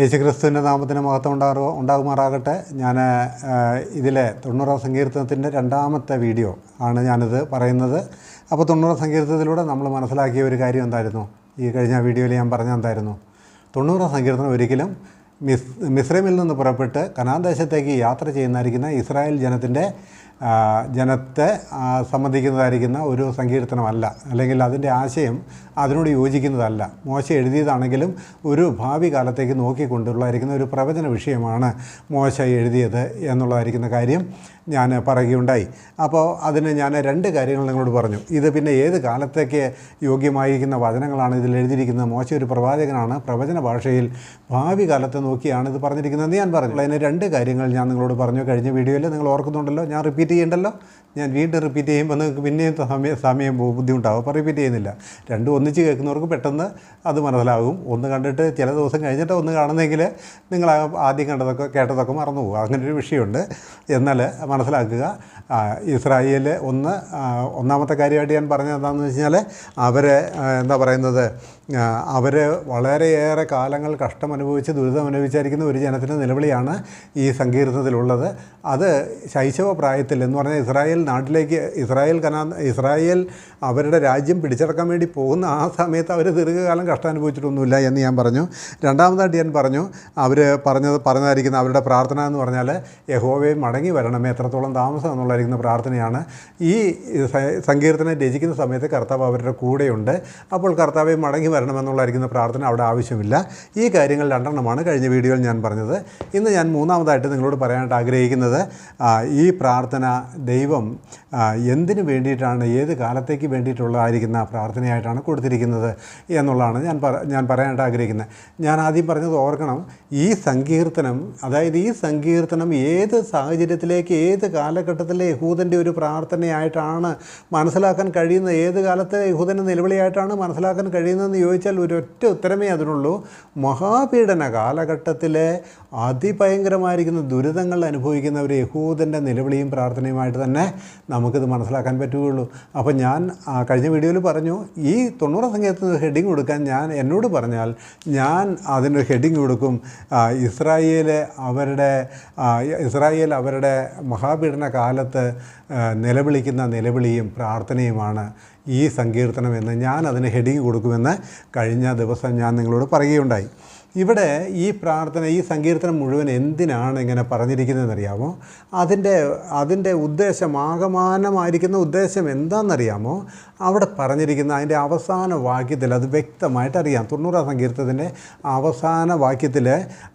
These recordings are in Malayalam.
യേശുക്രിസ്തുവിന്റെ നാമത്തിന് മഹത്വം ഉണ്ടാകു ഉണ്ടാകുമാറാകട്ടെ. ഞാൻ ഇതിലെ തൊണ്ണൂറാം സങ്കീർത്തനത്തിന്റെ രണ്ടാമത്തെ വീഡിയോ ആണ് ഞാനിത് പറയുന്നത്. അപ്പോൾ തൊണ്ണൂറാം സങ്കീർത്തനത്തിലൂടെ നമ്മൾ മനസ്സിലാക്കിയ ഒരു കാര്യം എന്തായിരുന്നു? ഈ കഴിഞ്ഞ വീഡിയോയിൽ ഞാൻ പറഞ്ഞ എന്തായിരുന്നു? തൊണ്ണൂറാം സങ്കീർത്തനം ഒരിക്കലും മിസ് മിസ്രൈമിൽ നിന്ന് പുറപ്പെട്ട് കനാൻ ദേശത്തേക്ക് യാത്ര ചെയ്യുന്നതായിരിക്കുന്ന ഇസ്രായേൽ ജനത്തിന്റെ ജനത്തെ സംബന്ധിക്കുന്നതായിരിക്കുന്ന ഒരു സങ്കീർത്തനമല്ല. അല്ലെങ്കിൽ അതിന്റെ ആശയം അതിനോട് യോജിക്കുന്നതല്ല. മോശ എഴുതിയതാണെങ്കിലും ഒരു ഭാവി കാലത്തേക്ക് നോക്കിക്കൊണ്ടുള്ളതായിരിക്കുന്ന ഒരു പ്രവചന വിഷയമാണ് മോശ എഴുതിയത് എന്നുള്ളതായിരിക്കുന്ന കാര്യം. ഞാൻ പറയുകയുണ്ടായി. അപ്പോൾ അതിന് ഞാൻ രണ്ട് കാര്യങ്ങൾ നിങ്ങളോട് പറഞ്ഞു. ഇത് പിന്നെ ഏത് കാലത്തേക്ക് യോഗ്യമായിരിക്കുന്ന വചനങ്ങളാണ് ഇതിൽ എഴുതിയിരിക്കുന്നത്? മോശ ഒരു പ്രവാചകനാണ്. പ്രവചന ഭാഷയിൽ ഭാവി കാലത്തെ നോക്കിയാണ് ഇത് പറഞ്ഞിരിക്കുന്നത് ഞാൻ പറഞ്ഞു. അതിന് രണ്ട് കാര്യങ്ങൾ ഞാൻ നിങ്ങളോട് പറഞ്ഞു. കഴിഞ്ഞ വീഡിയോയിൽ നിങ്ങൾ ഓർക്കുന്നുണ്ടല്ലോ. ഞാൻ റിപ്പീറ്റ് ചെയ്യണ്ടല്ലോ. ഞാൻ വീണ്ടും റിപ്പീറ്റ് ചെയ്യുമ്പോൾ നിങ്ങൾക്ക് പിന്നെയും സമയം സമയം ബുദ്ധിമുട്ടാവും. അപ്പോൾ റിപ്പീറ്റ് ചെയ്യുന്നില്ല. രണ്ടും ഒന്നിച്ച് കേൾക്കുന്നവർക്ക് പെട്ടെന്ന് അത് മനസ്സിലാകും. ഒന്ന് കണ്ടിട്ട് ചില ദിവസം കഴിഞ്ഞിട്ട് ഒന്ന് കാണുന്നെങ്കിൽ നിങ്ങൾ ആദ്യം കണ്ടതൊക്കെ കേട്ടതൊക്കെ മറന്നു പോകും അങ്ങനെ ഒരു വിഷയമുണ്ട്. എന്നാൽ മനസ്സിലാക്കുക ഇസ്രായേൽ ഒന്ന് ഒന്നാമത്തെ കാര്യമായിട്ട് ഞാൻ പറഞ്ഞത് എന്താണെന്ന് വെച്ച് കഴിഞ്ഞാൽ അവരെ എന്താ പറയുന്നത് അവർ വളരെയേറെ കാലങ്ങൾ കഷ്ടം അനുഭവിച്ച് ദുരിതം അനുഭവിച്ചായിരിക്കുന്ന ഒരു ജനത്തിന്റെ നിലവിളിയാണ് ഈ സങ്കീർത്തനത്തിലുള്ളത് അത് ശൈശവ പ്രായത്തിൽ എന്ന് പറഞ്ഞാൽ ഇസ്രായേൽ നാട്ടിലേക്ക് ഇസ്രായേൽ കനാ ഇസ്രായേൽ അവരുടെ രാജ്യം പിടിച്ചടക്കാൻ വേണ്ടി പോകുന്ന ആ സമയത്ത് അവർ ദീർഘകാലം കഷ്ടം അനുഭവിച്ചിട്ടൊന്നുമില്ല എന്ന് ഞാൻ പറഞ്ഞു. രണ്ടാമതായിട്ട് ഞാൻ പറഞ്ഞു അവർ പറഞ്ഞത് പറഞ്ഞതായിരിക്കുന്ന അവരുടെ പ്രാർത്ഥന എന്ന് പറഞ്ഞാൽ യഹോവയെ മടങ്ങി വരണമേ എത്രത്തോളം താമസം എന്നുള്ളതായിരിക്കുന്ന പ്രാർത്ഥനയാണ്. ഈ സങ്കീർത്തനം രചിക്കുന്ന സമയത്ത് കർത്താവ് അവരുടെ കൂടെയുണ്ട്. അപ്പോൾ കർത്താവെ മടങ്ങി വരണമെന്നുള്ളതായിരിക്കുന്ന പ്രാർത്ഥന അവിടെ ആവശ്യമില്ല. ഈ കാര്യങ്ങൾ രണ്ടെണ്ണമാണ് കഴിഞ്ഞ വീഡിയോയിൽ ഞാൻ പറഞ്ഞത്. ഇന്ന് ഞാൻ മൂന്നാമതായിട്ട് നിങ്ങളോട് പറയാനായിട്ട് ആഗ്രഹിക്കുന്നത് ഈ പ്രാർത്ഥന ദൈവം എന്തിനു വേണ്ടിയിട്ടാണ് ഏത് കാലത്തേക്ക് വേണ്ടിയിട്ടുള്ളതായിരിക്കുന്ന പ്രാർത്ഥനയായിട്ടാണ് കൊടുത്തിരിക്കുന്നത് എന്നുള്ളതാണ് ഞാൻ ഞാൻ പറയാനായിട്ട് ആഗ്രഹിക്കുന്നത്. ഞാൻ ആദ്യം പറഞ്ഞത് ഓർക്കണം ഈ സങ്കീർത്തനം അതായത് ഈ സങ്കീർത്തനം ഏത് സാഹചര്യത്തിലേക്ക് ഏത് കാലഘട്ടത്തിലെ യഹൂദന്റെ ഒരു പ്രാർത്ഥനയായിട്ടാണ് മനസ്സിലാക്കാൻ കഴിയുന്നത് ഏത് കാലത്തെ യഹൂദന്റെ നിലവിളിയായിട്ടാണ് മനസ്സിലാക്കാൻ കഴിയുന്നതെന്ന് ചോദിച്ചാൽ ഒരൊറ്റ ഉത്തരമേ അതിനുള്ളൂ. മഹാപീഡന കാലഘട്ടത്തിലെ അതിഭയങ്കരമായിരിക്കുന്ന ദുരിതങ്ങൾ അനുഭവിക്കുന്ന ഒരു യഹൂദന്റെ നിലവിളിയും പ്രാർത്ഥനയുമായിട്ട് തന്നെ നമുക്കിത് മനസ്സിലാക്കാൻ പറ്റുകയുള്ളൂ. അപ്പോൾ ഞാൻ കഴിഞ്ഞ വീഡിയോയിൽ പറഞ്ഞു ഈ തൊണ്ണൂറ് സംഖ്യത്തിന് ഹെഡിങ് കൊടുക്കാൻ ഞാൻ എന്നോട് പറഞ്ഞാൽ ഞാൻ അതിന് ഹെഡിങ് കൊടുക്കും. ഇസ്രായേൽ അവരുടെ ഇസ്രായേൽ അവരുടെ മഹാപീഡന കാലത്ത് നിലവിളിക്കുന്ന നിലവിളിയും പ്രാർത്ഥനയുമാണ് ഈ സങ്കീർത്തനം എന്ന് ഞാൻ അതിന് ഹെഡിങ് കൊടുക്കുമെന്ന് കഴിഞ്ഞ ദിവസം ഞാൻ നിങ്ങളോട് പറയുകയുണ്ടായി. ഇവിടെ ഈ പ്രാർത്ഥന ഈ സങ്കീർത്തനം മുഴുവൻ എന്തിനാണ് ഇങ്ങനെ പറഞ്ഞിരിക്കുന്നതെന്നറിയാമോ? അതിന്റെ അതിന്റെ ഉദ്ദേശം ആകമാനമായിരിക്കുന്ന ഉദ്ദേശം എന്താണെന്നറിയാമോ? അവിടെ പറഞ്ഞിരിക്കുന്ന അതിന്റെ അവസാന വാക്യത്തിൽ അത് വ്യക്തമായിട്ട് അറിയാം. തൊണ്ണൂറാം സങ്കീർത്തത്തിന്റെ അവസാന വാക്യത്തിൽ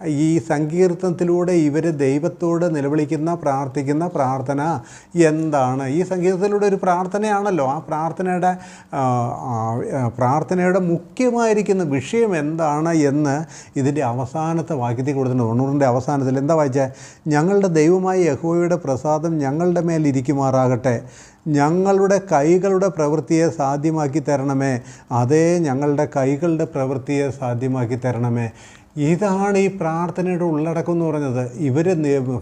ഈ സങ്കീർത്തനത്തിലൂടെ ഇവർ ദൈവത്തോട് നിലവിളിക്കുന്ന പ്രാർത്ഥിക്കുന്ന പ്രാർത്ഥന എന്താണ്? ഈ സങ്കീർത്തനത്തിലൂടെ ഒരു പ്രാർത്ഥനയാണല്ലോ. ആ പ്രാർത്ഥനയുടെ പ്രാർത്ഥനയുടെ മുഖ്യമായിരിക്കുന്ന വിഷയം എന്താണ് എന്ന് ഇതിന്റെ അവസാനത്തെ വാക്യത്തിൽ കൊടുത്തിട്ടുണ്ട്. തൊണ്ണൂറിന്റെ അവസാനത്തിൽ എന്താ വായിച്ചാൽ ഞങ്ങളുടെ ദൈവമായ യഹോയുടെ പ്രസാദം ഞങ്ങളുടെ മേൽ ഇരിക്കുമാറാകട്ടെ. ഞങ്ങളുടെ കൈകളുടെ പ്രവൃത്തിയെ സാധ്യമാക്കി തരണമേ. അതേ ഞങ്ങളുടെ കൈകളുടെ പ്രവൃത്തിയെ സാധ്യമാക്കി തരണമേ. ഇതാണ് ഈ പ്രാർത്ഥനയുടെ ഉള്ളടക്കം എന്ന് പറഞ്ഞത്. ഇവർ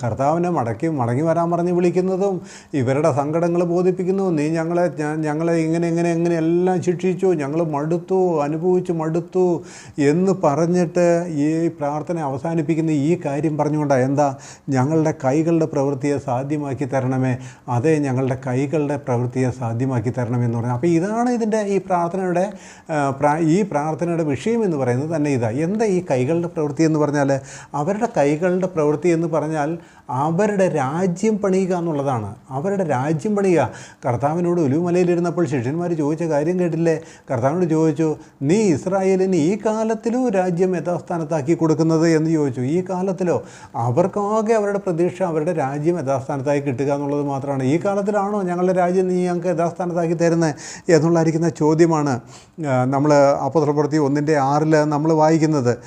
കർത്താവിനെ മടക്കി മടങ്ങി വരാൻ പറഞ്ഞ് വിളിക്കുന്നതും ഇവരുടെ സങ്കടങ്ങൾ ബോധിപ്പിക്കുന്നു. നീ ഞങ്ങളെ ഞങ്ങളെ ഇങ്ങനെ ഇങ്ങനെ ഇങ്ങനെ എല്ലാം ശിക്ഷിച്ചു ഞങ്ങൾ മടുത്തു അനുഭവിച്ചു മടുത്തു എന്ന് പറഞ്ഞിട്ട് ഈ പ്രാർത്ഥന അവസാനിപ്പിക്കുന്ന ഈ കാര്യം പറഞ്ഞുകൊണ്ടാണ് എന്താ? ഞങ്ങളുടെ കൈകളുടെ പ്രവൃത്തിയെ സാധ്യമാക്കി തരണമേ. അതേ ഞങ്ങളുടെ കൈകളുടെ പ്രവൃത്തിയെ സാധ്യമാക്കി തരണമെന്ന് പറഞ്ഞു. അപ്പോൾ ഇതാണ് ഇതിന്റെ ഈ പ്രാർത്ഥനയുടെ ഈ പ്രാർത്ഥനയുടെ വിഷയം എന്ന് പറയുന്നത് തന്നെ ഇതാണ് എന്താ ഈ കൈകളുടെ പ്രവൃത്തി എന്ന് പറഞ്ഞാൽ അവരുടെ കൈകളുടെ പ്രവൃത്തി എന്ന് പറഞ്ഞാൽ അവരുടെ രാജ്യം പണിയുക എന്നുള്ളതാണ്. അവരുടെ രാജ്യം പണിയുക. കർത്താവിനോട് ഒലുമലയിലിരുന്നപ്പോൾ ശിഷ്യന്മാർ ചോദിച്ച കാര്യം കേട്ടില്ലേ? കർത്താവിനോട് ചോദിച്ചു നീ ഇസ്രായേലിന് ഈ കാലത്തിലോ രാജ്യം യഥാസ്ഥാനത്താക്കി കൊടുക്കുന്നത്? എന്ന് ചോദിച്ചു. ഈ കാലത്തിലോ? അവർക്കാകെ അവരുടെ പ്രതീക്ഷ അവരുടെ രാജ്യം യഥാസ്ഥാനത്തായി കിട്ടുക എന്നുള്ളത് മാത്രമാണ്. ഈ കാലത്തിലാണോ ഞങ്ങളുടെ രാജ്യം നീ ഞങ്ങൾക്ക് യഥാസ്ഥാനത്താക്കി തരുന്നത് എന്നുള്ളായിരിക്കുന്ന ചോദ്യമാണ് നമ്മൾ അപ്പത്രപ്രവൃത്തി ഒന്നിന്റെ ആറിൽ നമ്മൾ വായിക്കുന്നത്.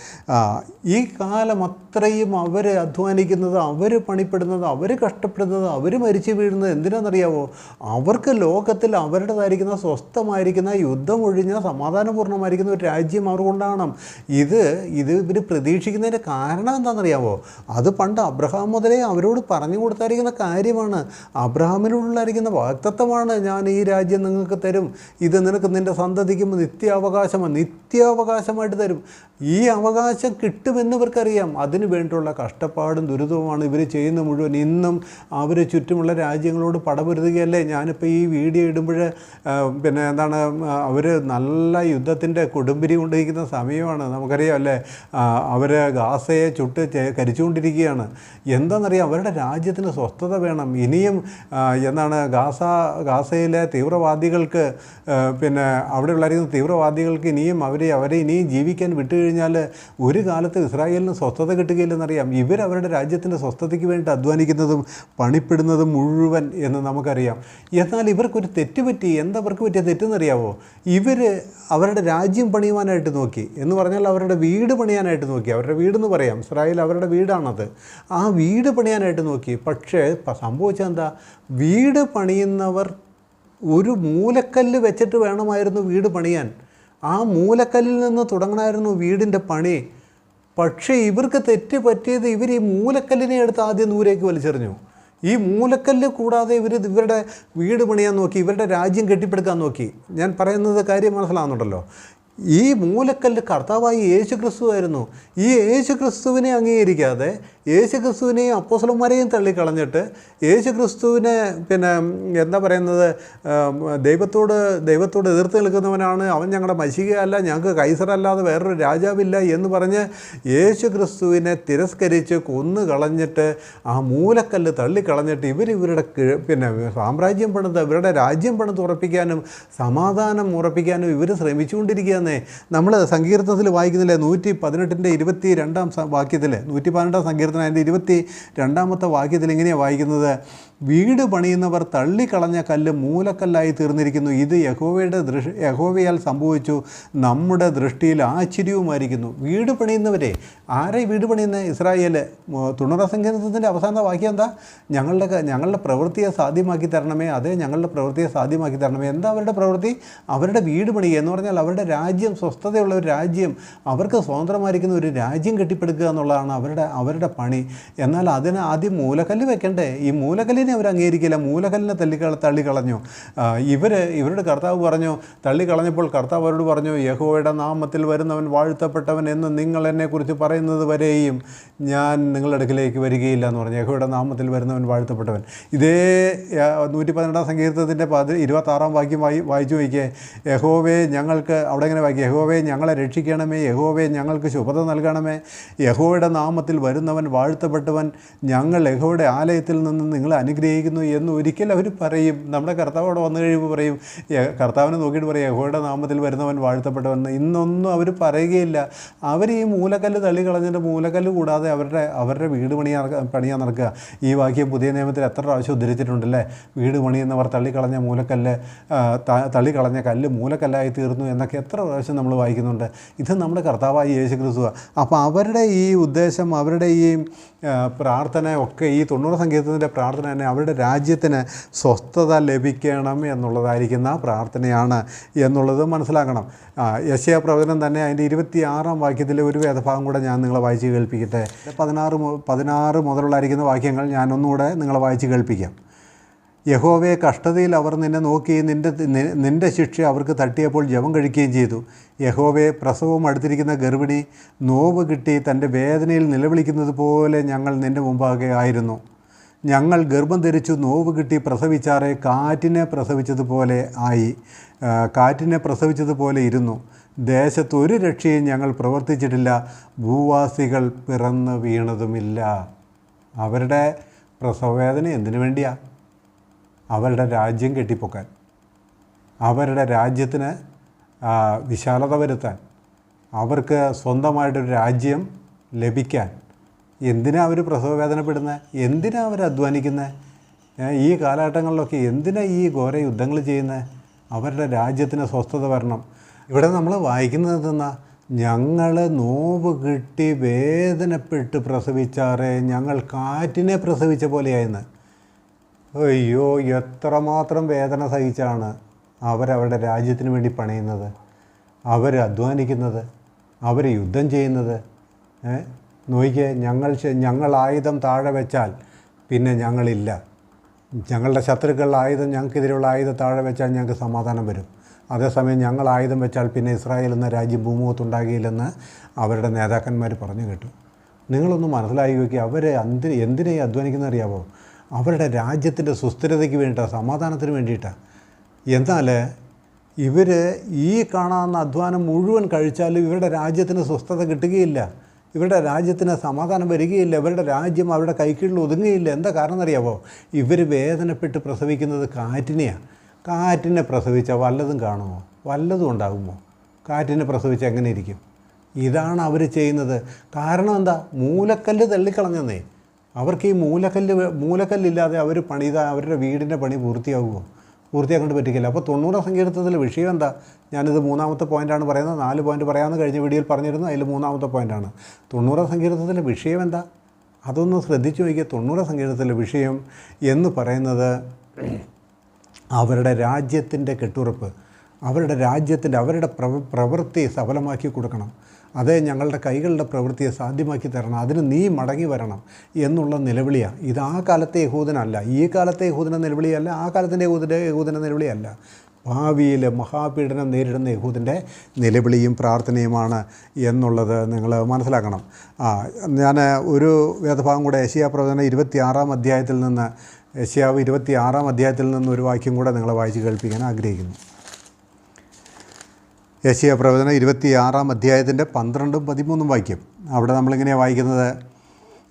ഈ കാലം അത്രയും അവർ അധ്വാനിക്കുന്നത് അവർ പണിപ്പെടുന്നത് അവർ കഷ്ടപ്പെടുന്നത് അവർ മരിച്ചു വീഴുന്നത് എന്തിനാണെന്നറിയാവോ? അവർക്ക് ലോകത്തിൽ അവരുടേതായിരിക്കുന്ന സ്വസ്ഥമായിരിക്കുന്ന യുദ്ധം ഒഴിഞ്ഞ സമാധാനപൂർണമായിരിക്കുന്ന ഒരു രാജ്യം അവർ അവർക്കുണ്ടാകണം ഇത് ഇത് ഇവർ പ്രതീക്ഷിക്കുന്നതിന്റെ കാരണം എന്താണെന്നറിയാവോ? അത് പണ്ട് അബ്രഹാം മുതലേ അവരോട് പറഞ്ഞു കൊടുത്തായിരിക്കുന്ന കാര്യമാണ്. അബ്രഹാമിനുള്ളിലായിരിക്കുന്ന വാക്തത്വമാണ് ഞാൻ ഈ രാജ്യം നിങ്ങൾക്ക് തരും. ഇത് നിനക്ക് നിന്റെ സന്തതിക്കും നിത്യാവകാശമാണ് നിത്യാവകാശമായിട്ട് തരും. ഈ അവകാശം കിട്ടുമെന്ന് ഇവർക്കറിയാം. അതിനു വേണ്ടിയുള്ള കഷ്ടപ്പാടും ദുരിതവുമാണ് ഇവർ ചെയ്യുന്ന മുഴുവൻ ഇന്നും അവർ ചുറ്റുമുള്ള രാജ്യങ്ങളോട് പടപൊരുതുകയല്ലേ? ഞാനിപ്പോൾ ഈ വീഡിയോ ഇടുമ്പോൾ പിന്നെ എന്താണ് അവർ നല്ല യുദ്ധത്തിന്റെ കൊടുമ്പിരി കൊണ്ടിരിക്കുന്ന സമയമാണ്. നമുക്കറിയാം അല്ലേ? അവർ ഗാസയെ ചുട്ട് കരിച്ചുകൊണ്ടിരിക്കുകയാണ്. എന്താണെന്നറിയാം അവരുടെ രാജ്യത്തിന് സ്വസ്ഥത വേണം. ഇനിയും എന്താണ് ഗാസ ഗാസയിലെ തീവ്രവാദികൾക്ക് പിന്നെ അവിടെ ഉള്ളായിരുന്ന തീവ്രവാദികൾക്ക് ഇനിയും അവരെ അവരെ ഇനിയും ജീവിക്കാൻ വിട്ടുകഴിഞ്ഞാൽ ഒരു കാലത്ത് ഇസ്രായേലിന് സ്വസ്ഥത കിട്ടുകയില്ലെന്നറിയാം. ഇവരവരുടെ രാജ്യത്തിന്റെ സ്വസ്ഥതയ്ക്ക് വേണ്ടി അധ്വാനിക്കുന്നതും പണിപ്പെടുന്നതും മുഴുവൻ എന്ന് നമുക്കറിയാം. എന്നാൽ ഇവർക്കൊരു തെറ്റ് പറ്റി എന്താ അവർക്ക് പറ്റിയ തെറ്റെന്നറിയാവോ? ഇവർ അവരുടെ രാജ്യം പണിയുവാനായിട്ട് നോക്കി. എന്ന് പറഞ്ഞാൽ അവരുടെ വീട് പണിയാനായിട്ട് നോക്കി. അവരുടെ വീടെന്ന് പറയാം. ഇസ്രായേൽ അവരുടെ വീടാണത്. ആ വീട് പണിയാനായിട്ട് നോക്കി. പക്ഷേ സംഭവിച്ചെന്താ വീട് പണിയുന്നവർ ഒരു മൂലക്കല്ല് വെച്ചിട്ട് വേണമായിരുന്നു വീട് പണിയാൻ. ആ മൂലക്കല്ലിൽ നിന്ന് തുടങ്ങണമായിരുന്നു വീടിന്റെ പണി. പക്ഷേ ഇവർക്ക് തെറ്റ് പറ്റിയത് ഇവർ ഈ മൂലക്കല്ലിനെ എടുത്ത് ആദ്യം ദൂരേക്ക് വലിച്ചെറിഞ്ഞു. ഈ മൂലക്കല്ല് കൂടാതെ ഇവർ ഇവരുടെ വീട് പണിയാൻ നോക്കി ഇവരുടെ രാജ്യം കെട്ടിപ്പടുക്കാൻ നോക്കി. ഞാൻ പറയുന്നത് കാര്യം മനസ്സിലാകുന്നുണ്ടല്ലോ ഈ മൂലക്കല്ല് കർത്താവായി യേശു ക്രിസ്തു ആയിരുന്നു. ഈ യേശു ക്രിസ്തുവിനെ അംഗീകരിക്കാതെ യേശു ക്രിസ്തുവിനെയും അപ്പോസലന്മാരെയും തള്ളിക്കളഞ്ഞിട്ട് യേശു ക്രിസ്തുവിനെ പിന്നെ എന്താ പറയുന്നത് ദൈവത്തോട് ദൈവത്തോട് എതിർത്ത് നിൽക്കുന്നവനാണ്. അവൻ ഞങ്ങളുടെ മഷികയല്ല ഞങ്ങൾക്ക് കൈസറല്ലാതെ വേറൊരു രാജാവില്ല എന്ന് പറഞ്ഞ് യേശു ക്രിസ്തുവിനെ തിരസ്കരിച്ച് കൊന്നു കളഞ്ഞിട്ട് ആ മൂലക്കല്ല് തള്ളിക്കളഞ്ഞിട്ട് ഇവർ ഇവരുടെ പിന്നെ സാമ്രാജ്യം പണിത് ഇവരുടെ രാജ്യം പണിത് ഉറപ്പിക്കാനും സമാധാനം ഉറപ്പിക്കാനും ഇവർ ശ്രമിച്ചുകൊണ്ടിരിക്കുകയെന്നേ നമ്മൾ സങ്കീർത്തനത്തിൽ വായിക്കുന്നില്ലേ? നൂറ്റി പതിനെട്ടിന്റെ ഇരുപത്തി രണ്ടാം വാക്യത്തിൽ നൂറ്റി പതിനെട്ടാം സങ്കീർത്തനം അതിന്റെ ഇരുപത്തി രണ്ടാമത്തെ വാക്യത്തിൽ ഇങ്ങനെയാണ് വായിക്കുന്നത്. വീട് പണിയുന്നവർ തള്ളിക്കളഞ്ഞ കല്ല് മൂലക്കല്ലായി തീർന്നിരിക്കുന്നു. ഇത് യഹോവയുടെ ദൃഷ് യഹോവയാൽ സംഭവിച്ചു. നമ്മുടെ ദൃഷ്ടിയിൽ ആശ്ചര്യവുമായിരിക്കുന്നു. വീട് പണിയുന്നവരെ ആരെ വീട് പണിയുന്ന? ഇസ്രായേൽ തുണറ സങ്കീർത്തനത്തിന്റെ അവസാന വാക്യം എന്താ? ഞങ്ങളുടെ ഞങ്ങളുടെ പ്രവൃത്തിയെ സാധ്യമാക്കി തരണമേ അതേ ഞങ്ങളുടെ പ്രവൃത്തിയെ സാധ്യമാക്കി തരണമേ. എന്താ അവരുടെ പ്രവൃത്തി? അവരുടെ വീട് പണിയുക എന്ന് പറഞ്ഞാൽ അവരുടെ രാജ്യം സ്വസ്ഥതയുള്ള ഒരു രാജ്യം അവർക്ക് സ്വതന്ത്രമായിരിക്കുന്ന ഒരു രാജ്യം കെട്ടിപ്പടുക്കുക എന്നുള്ളതാണ് അവരുടെ അവരുടെ പണി. എന്നാൽ അതിന് ആദ്യം മൂലക്കല്ല് വെക്കണ്ടേ? ഈ മൂലക്കല്ലിനെ അവർ അംഗീകരിക്കില്ല. മൂലക്കല്ലിനെ തള്ളിക്കള തള്ളിക്കളഞ്ഞു. ഇവർ ഇവരുടെ കർത്താവ് പറഞ്ഞു തള്ളിക്കളഞ്ഞപ്പോൾ കർത്താവ് അവരോട് പറഞ്ഞു യഹോയുടെ നാമത്തിൽ വരുന്നവൻ വാഴ്ത്തപ്പെട്ടവൻ എന്ന് നിങ്ങൾ എന്നെക്കുറിച്ച് പറയുന്നത് വരെയും ഞാൻ നിങ്ങളുടെ അടുക്കിലേക്ക് വരികയില്ല എന്ന് പറഞ്ഞു. യഹോയുടെ നാമത്തിൽ വരുന്നവൻ വാഴ്ത്തപ്പെട്ടവൻ. ഇതേ നൂറ്റി പതിനെട്ടാം സങ്കീർത്തത്തിന്റെ പതി ഇരുപത്താറാം വാക്യം വായി വായിച്ചു നോക്കിയേ. യഹോവേ ഞങ്ങൾക്ക് അവിടെ ഇങ്ങനെ വായിക്കുക യഹോവേ ഞങ്ങളെ രക്ഷിക്കണമേ യഹോവേ ഞങ്ങൾക്ക് ശുഭത നൽകണമേ. യഹോവയുടെ നാമത്തിൽ വരുന്നവൻ വാഴ്ത്തപ്പെട്ടവൻ ഞങ്ങൾ യഹോവയുടെ ആലയത്തിൽ നിന്ന് നിങ്ങളെ അനുഗ്രഹിക്കുന്നു എന്ന് ഒരിക്കൽ അവർ പറയും. നമ്മുടെ കർത്താവ് അവിടെ വന്നു കഴിയുമ്പോൾ പറയും. "യ- കർത്താവിനെ നോക്കിയിട്ട് പറയും യഹോയുടെ നാമത്തിൽ വരുന്നവൻ വാഴ്ത്തപ്പെട്ടവൻ ഇന്നൊന്നും അവർ പറയുകയില്ല. അവർ ഈ മൂലക്കല്ല് തള്ളിക്കളഞ്ഞിട്ട് മൂലക്കല്ല് കൂടാതെ അവരുടെ അവരുടെ വീട് പണിയാ പണിയാൻ നടക്കുക. ഈ വാക്യം പുതിയ നിയമത്തിൽ എത്ര പ്രാവശ്യം ഉദ്ധരിച്ചിട്ടുണ്ടല്ലേ? വീട് പണിയുന്നവർ തള്ളിക്കളഞ്ഞ മൂലക്കല്ല് തള്ളിക്കളഞ്ഞ കല്ല് മൂലക്കല്ലായി തീർന്നു എന്നൊക്കെ എത്ര പ്രാവശ്യം നമ്മൾ വായിക്കുന്നുണ്ട്. ഇത് നമ്മുടെ കർത്താവായ യേശു ക്രിസ്തുവാണ് അപ്പോൾ അവരുടെ ഈ ഉദ്ദേശം അവരുടെ ഈ പ്രാർത്ഥന ഒക്കെ ഈ തൊണ്ണൂറ് സംഗീതത്തിന്റെ പ്രാർത്ഥന തന്നെ അവരുടെ രാജ്യത്തിന് സ്വസ്ഥത ലഭിക്കണം എന്നുള്ളതായിരിക്കുന്ന പ്രാർത്ഥനയാണ് എന്നുള്ളത് മനസ്സിലാക്കണം. യശയ പ്രവചനം തന്നെ അതിന്റെ ഇരുപത്തി ആറാം വാക്യത്തിലെ ഒരു വേദഭാഗം കൂടെ ഞാൻ നിങ്ങളെ വായിച്ച് കേൾപ്പിക്കട്ടെ. പതിനാറ് പതിനാറ് മുതലുള്ളായിരിക്കുന്ന വാക്യങ്ങൾ ഞാനൊന്നുകൂടെ നിങ്ങളെ വായിച്ച് കേൾപ്പിക്കാം. യഹോവയെ കഷ്ടതയിൽ അവർ നിന്നെ നോക്കുകയും നിന്റെ നിന്റെ ശിക്ഷ അവർക്ക് തട്ടിയപ്പോൾ ജപം കഴിക്കുകയും ചെയ്തു. യഹോവയെ പ്രസവവും അടുത്തിരിക്കുന്ന ഗർഭിണി നോവ് കിട്ടി തന്റെ വേദനയിൽ നിലവിളിക്കുന്നത് പോലെ ഞങ്ങൾ നിന്റെ മുമ്പാകെ ആയിരുന്നു. ഞങ്ങൾ ഗർഭം ധരിച്ചു നോവ് കിട്ടി പ്രസവിച്ചാറെ കാറ്റിനെ പ്രസവിച്ചതുപോലെ ആയി കാറ്റിനെ പ്രസവിച്ചതുപോലെ ഇരുന്നു. ദേശത്ത് ഒരു രക്ഷയും ഞങ്ങൾ പ്രവർത്തിച്ചിട്ടില്ല. ഭൂവാസികൾ പിറന്നു വീണതുമില്ല. അവരുടെ പ്രസവവേദന എന്തിനു വേണ്ടിയാണ് അവരുടെ രാജ്യം കെട്ടിപ്പൊക്കാൻ അവരുടെ രാജ്യത്തിന് വിശാലത വരുത്താൻ അവർക്ക് സ്വന്തമായിട്ടൊരു രാജ്യം ലഭിക്കാൻ എന്തിനാ അവർ പ്രസവവേദനപ്പെടുന്നത് എന്തിനാ അവർ അധ്വാനിക്കുന്നത് ഈ കാലഘട്ടങ്ങളിലൊക്കെ എന്തിനാ ഈ ഘോര യുദ്ധങ്ങൾ ചെയ്യുന്നത് അവരുടെ രാജ്യത്തിന് സ്വസ്ഥത വരണം. ഇവിടെ നമ്മൾ വായിക്കുന്നത് എന്നാ ഞങ്ങൾ നോവ് കിട്ടി വേദനപ്പെട്ട് പ്രസവിച്ചാറേ ഞങ്ങൾ കാറ്റിനെ പ്രസവിച്ച പോലെയായിരുന്നു. അയ്യോ എത്രമാത്രം വേദന സഹിച്ചാണ് അവരവരുടെ രാജ്യത്തിന് വേണ്ടി പണിയുന്നത്. അവർ അധ്വാനിക്കുന്നത് അവർ യുദ്ധം ചെയ്യുന്നത്. നോക്കിയേ ഞങ്ങൾ ഞങ്ങൾ ആയുധം താഴെ വെച്ചാൽ പിന്നെ ഞങ്ങളില്ല. ഞങ്ങളുടെ ശത്രുക്കളുടെ ആയുധം ഞങ്ങൾക്കെതിരെയുള്ള ആയുധം താഴെ വെച്ചാൽ ഞങ്ങൾക്ക് സമാധാനം വരും. അതേസമയം ഞങ്ങൾ ആയുധം വെച്ചാൽ പിന്നെ ഇസ്രായേൽ എന്ന രാജ്യം ഭൂമുഖത്തുണ്ടാകില്ലെന്ന് അവരുടെ നേതാക്കന്മാർ പറഞ്ഞു കേട്ടു. നിങ്ങളൊന്ന് മനസ്സിലായി നോക്കി അവരെ എന്തിന് എന്തിനായി അധ്വാനിക്കുന്നത് അറിയാമോ അവരുടെ രാജ്യത്തിന്റെ സുസ്ഥിരതയ്ക്ക് വേണ്ടിയിട്ടാണ് സമാധാനത്തിന് വേണ്ടിയിട്ടാണ് എന്നാൽ ഇവർ ഈ കാണാവുന്ന അധ്വാനം മുഴുവൻ കഴിച്ചാലും ഇവരുടെ രാജ്യത്തിന് സ്വസ്ഥത കിട്ടുകയില്ല. ഇവരുടെ രാജ്യത്തിന് സമാധാനം വരികയില്ല. ഇവരുടെ രാജ്യം അവരുടെ കൈക്കീഴിൽ ഒതുങ്ങുകയില്ല. എന്താ കാരണം എന്നറിയാമോ ഇവർ വേദനപ്പെട്ട് പ്രസവിക്കുന്നത് കാറ്റിനെയാണ് കാറ്റിനെ പ്രസവിച്ചാൽ വല്ലതും കാണുമോ? വല്ലതും ഉണ്ടാകുമോ? കാറ്റിനെ പ്രസവിച്ച് എങ്ങനെ ഇരിക്കും? ഇതാണ് അവർ ചെയ്യുന്നത്. കാരണം എന്താ? മൂലക്കല്ല് തള്ളിക്കളഞ്ഞെന്നേ. അവർക്ക് ഈ മൂലക്കല്ല് മൂലക്കല്ലില്ലാതെ അവർ പണിത അവരുടെ വീടിന്റെ പണി പൂർത്തിയാകുമോ പൂർത്തിയാക്കേണ്ട പറ്റിക്കില്ല. അപ്പോൾ തൊണ്ണൂറ് സങ്കീർത്തത്തിലെ വിഷയം എന്താ? ഞാനിത് മൂന്നാമത്തെ പോയിന്റാണ് പറയുന്നത്. നാല് പോയിന്റ് പറയാമെന്ന് കഴിഞ്ഞ വീഡിയോയിൽ പറഞ്ഞിരുന്നു. അതിൽ മൂന്നാമത്തെ പോയിന്റാണ് തൊണ്ണൂറ് സങ്കീർത്തത്തിലെ വിഷയം എന്താ? അതൊന്ന് ശ്രദ്ധിച്ചു നോക്കിയ. തൊണ്ണൂറ് സങ്കീർത്തത്തിലെ വിഷയം എന്ന് പറയുന്നത് അവരുടെ രാജ്യത്തിന്റെ കെട്ടുറപ്പ് അവരുടെ രാജ്യത്തിന്റെ അവരുടെ പ്രവ പ്രവൃത്തി സഫലമാക്കി കൊടുക്കണം. അതേ ഞങ്ങളുടെ കൈകളുടെ പ്രവൃത്തിയെ സാധ്യമാക്കി തരണം അതിന് നീ മടങ്ങി വരണം എന്നുള്ള നിലവിളിയാണ്. ഇത് ആ കാലത്തെ യഹൂദനല്ല. ഈ കാലത്തെ യഹൂദന നിലവിളിയല്ല ആ കാലത്തിന്റെ യഹൂദന്റെ യഹൂദന നിലവിളിയല്ല. ഭാവിയിൽ മഹാപീഡനം നേരിടുന്ന യഹൂദിന്റെ നിലവിളിയും പ്രാർത്ഥനയുമാണ് എന്നുള്ളത് നിങ്ങൾ മനസ്സിലാക്കണം. ആ ഞാൻ ഒരു വേദഭാഗം കൂടെ ഏഷ്യാ പ്രവചന ഇരുപത്തിയാറാം അധ്യായത്തിൽ നിന്ന് ഏഷ്യാവ് ഇരുപത്തിയാറാം അധ്യായത്തിൽ നിന്ന് ഒരു വാക്യം കൂടെ നിങ്ങളെ വായിച്ച് കേൾപ്പിക്കാൻ ആഗ്രഹിക്കുന്നു. യേശയ പ്രവചനം ഇരുപത്തിയാറാം അധ്യായത്തിന്റെ പന്ത്രണ്ടും പതിമൂന്നും വായിക്കും. അവിടെ നമ്മളിങ്ങനെയാണ് വായിക്കുന്നത്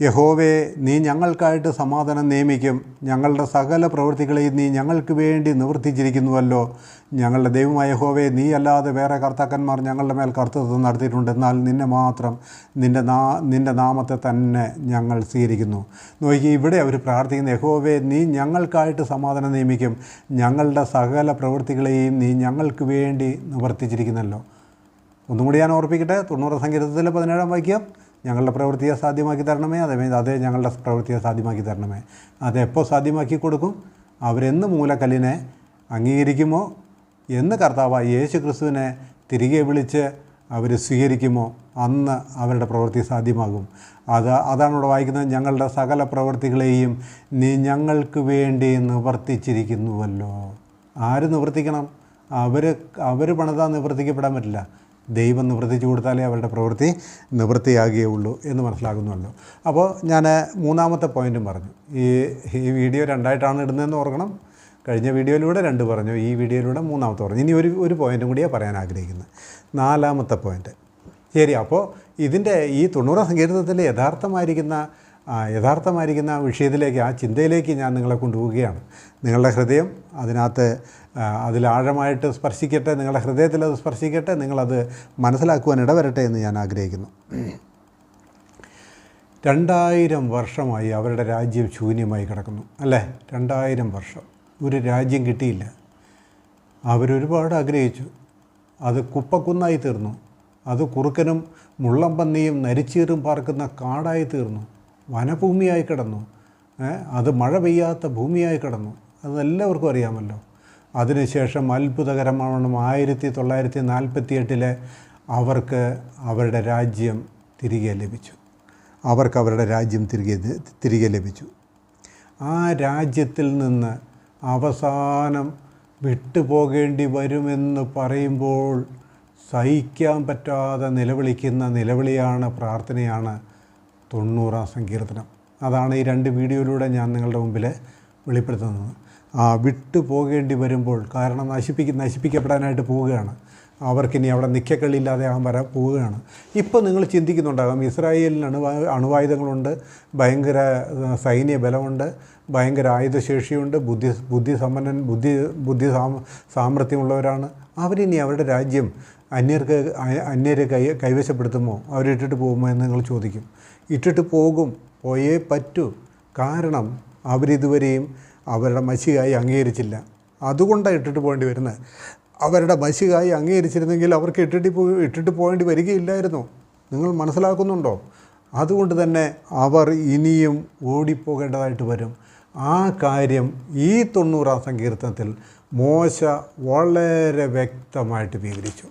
യഹോവേ നീ ഞങ്ങൾക്കായിട്ട് സമാധാനം നിയമിക്കും. ഞങ്ങളുടെ സകല പ്രവൃത്തികളെയും നീ ഞങ്ങൾക്ക് വേണ്ടി നിവർത്തിച്ചിരിക്കുന്നുവല്ലോ. ഞങ്ങളുടെ ദൈവമായ യഹോവേ നീ അല്ലാതെ വേറെ കർത്താക്കന്മാർ ഞങ്ങളുടെ മേൽ കർത്തൃത്വം നടത്തിയിട്ടുണ്ട്. എന്നാൽ നിന്നെ മാത്രം നിന്റെ നാ നിന്റെ നാമത്തെ തന്നെ ഞങ്ങൾ സ്വീകരിക്കുന്നു. നോക്കി ഇവിടെ അവർ പ്രാർത്ഥിക്കുന്ന യഹോവേ നീ ഞങ്ങൾക്കായിട്ട് സമാധാനം നിയമിക്കും. ഞങ്ങളുടെ സകല പ്രവൃത്തികളെയും നീ ഞങ്ങൾക്ക് വേണ്ടി നിവർത്തിച്ചിരിക്കുന്നല്ലോ. ഒന്നും കൂടി ഞാൻ ഓർപ്പിക്കട്ടെ? തൊണ്ണൂറ് സംഗീതത്തിലെ പതിനേഴാം വാക്യം. ഞങ്ങളുടെ പ്രവൃത്തിയെ സാധ്യമാക്കി തരണമേ അതേ അതേ ഞങ്ങളുടെ പ്രവൃത്തിയെ സാധ്യമാക്കി തരണമേ. അതെപ്പോൾ സാധ്യമാക്കി കൊടുക്കും? അവരെന്ന് മൂലക്കല്ലിനെ അംഗീകരിക്കുമോ? എന്ന് കർത്താവ് യേശു ക്രിസ്തുവിനെ തിരികെ വിളിച്ച് അവർ സ്വീകരിക്കുമോ? അന്ന് അവരുടെ പ്രവൃത്തി സാധ്യമാകും. അത് അതാണ് ഇവിടെ വായിക്കുന്നത്. ഞങ്ങളുടെ സകല പ്രവൃത്തികളെയും നീ ഞങ്ങൾക്ക് വേണ്ടി നിവർത്തിച്ചിരിക്കുന്നുവല്ലോ. ആര് നിവർത്തിക്കണം? അവർ അവർ പണിതാ നിവർത്തിക്കപ്പെടാൻ പറ്റില്ല. ദൈവം നിവർത്തിച്ചു കൊടുത്താലേ അവരുടെ പ്രവൃത്തി നിവൃത്തിയാകുകയുള്ളൂ എന്ന് മനസ്സിലാകുന്നുണ്ടല്ലോ അപ്പോൾ ഞാൻ മൂന്നാമത്തെ പോയിന്റും പറഞ്ഞു. ഈ ഈ വീഡിയോ രണ്ടായിട്ടാണ് ഇടുന്നതെന്ന് ഓർക്കണം. കഴിഞ്ഞ വീഡിയോയിലൂടെ രണ്ട് പറഞ്ഞു ഈ വീഡിയോയിലൂടെ മൂന്നാമത്തെ പറഞ്ഞു. ഇനി ഒരു ഒരു പോയിന്റും കൂടിയാണ് പറയാൻ ആഗ്രഹിക്കുന്നത്. നാലാമത്തെ പോയിന്റ് ശരി അപ്പോൾ ഇതിന്റെ ഈ തൊണ്ണൂറാം സങ്കീർത്തനത്തിലെ യഥാർത്ഥമായിരിക്കുന്ന യഥാർത്ഥമായിരിക്കുന്ന വിഷയത്തിലേക്ക് ആ ചിന്തയിലേക്ക് ഞാൻ നിങ്ങളെ കൊണ്ടുപോവുകയാണ്. നിങ്ങളുടെ ഹൃദയം അതിനകത്ത് അതിലാഴമായിട്ട് സ്പർശിക്കട്ടെ നിങ്ങളുടെ ഹൃദയത്തിൽ അത് സ്പർശിക്കട്ടെ നിങ്ങളത് മനസ്സിലാക്കുവാൻ ഇടവരട്ടെ എന്ന് ഞാൻ ആഗ്രഹിക്കുന്നു. രണ്ടായിരം വർഷമായി അവരുടെ രാജ്യം ശൂന്യമായി കിടക്കുന്നു അല്ലേ? രണ്ടായിരം വർഷം. ഒരു രാജ്യം കിട്ടിയില്ല. അവരൊരുപാട് ആഗ്രഹിച്ചു. അത് കുപ്പക്കുന്നായി തീർന്നു. അത് കുറുക്കനും മുള്ളംപന്നിയും നരിച്ചീറും പാർക്കുന്ന കാടായി തീർന്നു. വനഭൂമിയായി കിടന്നു. അത് മഴ പെയ്യാത്ത ഭൂമിയായി കിടന്നു. അതെല്ലാവർക്കും അറിയാമല്ലോ. അതിനുശേഷം അത്ഭുതകരമാണ് ആയിരത്തി തൊള്ളായിരത്തി നാൽപ്പത്തി എട്ടിലെ അവർക്ക് അവരുടെ രാജ്യം തിരികെ ലഭിച്ചു. അവർക്ക് അവരുടെ രാജ്യം തിരികെ തിരികെ ലഭിച്ചു. ആ രാജ്യത്തിൽ നിന്ന് അവസാനം വിട്ടുപോകേണ്ടി വരുമെന്ന് പറയുമ്പോൾ സഹിക്കാൻ പറ്റാതെ നിലവിളിക്കുന്ന നിലവിളിയാണ് പ്രാർത്ഥനയാണ് തൊണ്ണൂറാം സങ്കീർത്തനം. അതാണ് ഈ രണ്ട് വീഡിയോയിലൂടെ ഞാൻ നിങ്ങളുടെ മുമ്പിൽ വെളിപ്പെടുത്തുന്നത്. ആ വിട്ടു പോകേണ്ടി വരുമ്പോൾ കാരണം നശിപ്പിക്ക നശിപ്പിക്കപ്പെടാനായിട്ട് പോവുകയാണ്. അവർക്കിനി അവിടെ നിൽക്കക്കളില്ലാതെ ആകാൻ വരാൻ പോവുകയാണ്. ഇപ്പോൾ നിങ്ങൾ ചിന്തിക്കുന്നുണ്ടാകാം ഇസ്രായേലിന് അണുവാ അണുവായുധങ്ങളുണ്ട് ഭയങ്കര സൈന്യ ബലമുണ്ട് ഭയങ്കര ആയുധശേഷിയുണ്ട് ബുദ്ധി ബുദ്ധിസമ്പന്നൻ ബുദ്ധി ബുദ്ധി സാമ സാമർഥ്യമുള്ളവരാണ്. അവരിനി അവരുടെ രാജ്യം അന്യർക്ക് അന്യരെ കൈ കൈവശപ്പെടുത്തുമോ? അവരിട്ടിട്ട് പോകുമോ എന്ന് നിങ്ങൾ ചോദിക്കും. ഇട്ടിട്ട് പോകും പോയേ പറ്റൂ. കാരണം അവരിതുവരെയും അവരുടെ മഷിയായി അംഗീകരിച്ചില്ല. അതുകൊണ്ടാണ് ഇട്ടിട്ട് പോകേണ്ടി വരുന്നത്. അവരുടെ മഷികായി അംഗീകരിച്ചിരുന്നെങ്കിൽ അവർക്ക് ഇട്ടിട്ട് പോയി ഇട്ടിട്ട് പോകേണ്ടി വരികയില്ലായിരുന്നു. നിങ്ങൾ മനസ്സിലാക്കുന്നുണ്ടോ? അതുകൊണ്ട് തന്നെ അവർ ഇനിയും ഓടിപ്പോകേണ്ടതായിട്ട് വരും. ആ കാര്യം ഈ തൊണ്ണൂറാം സങ്കീർത്തനത്തിൽ മോശ വളരെ വ്യക്തമായിട്ട് വിവരിച്ചു.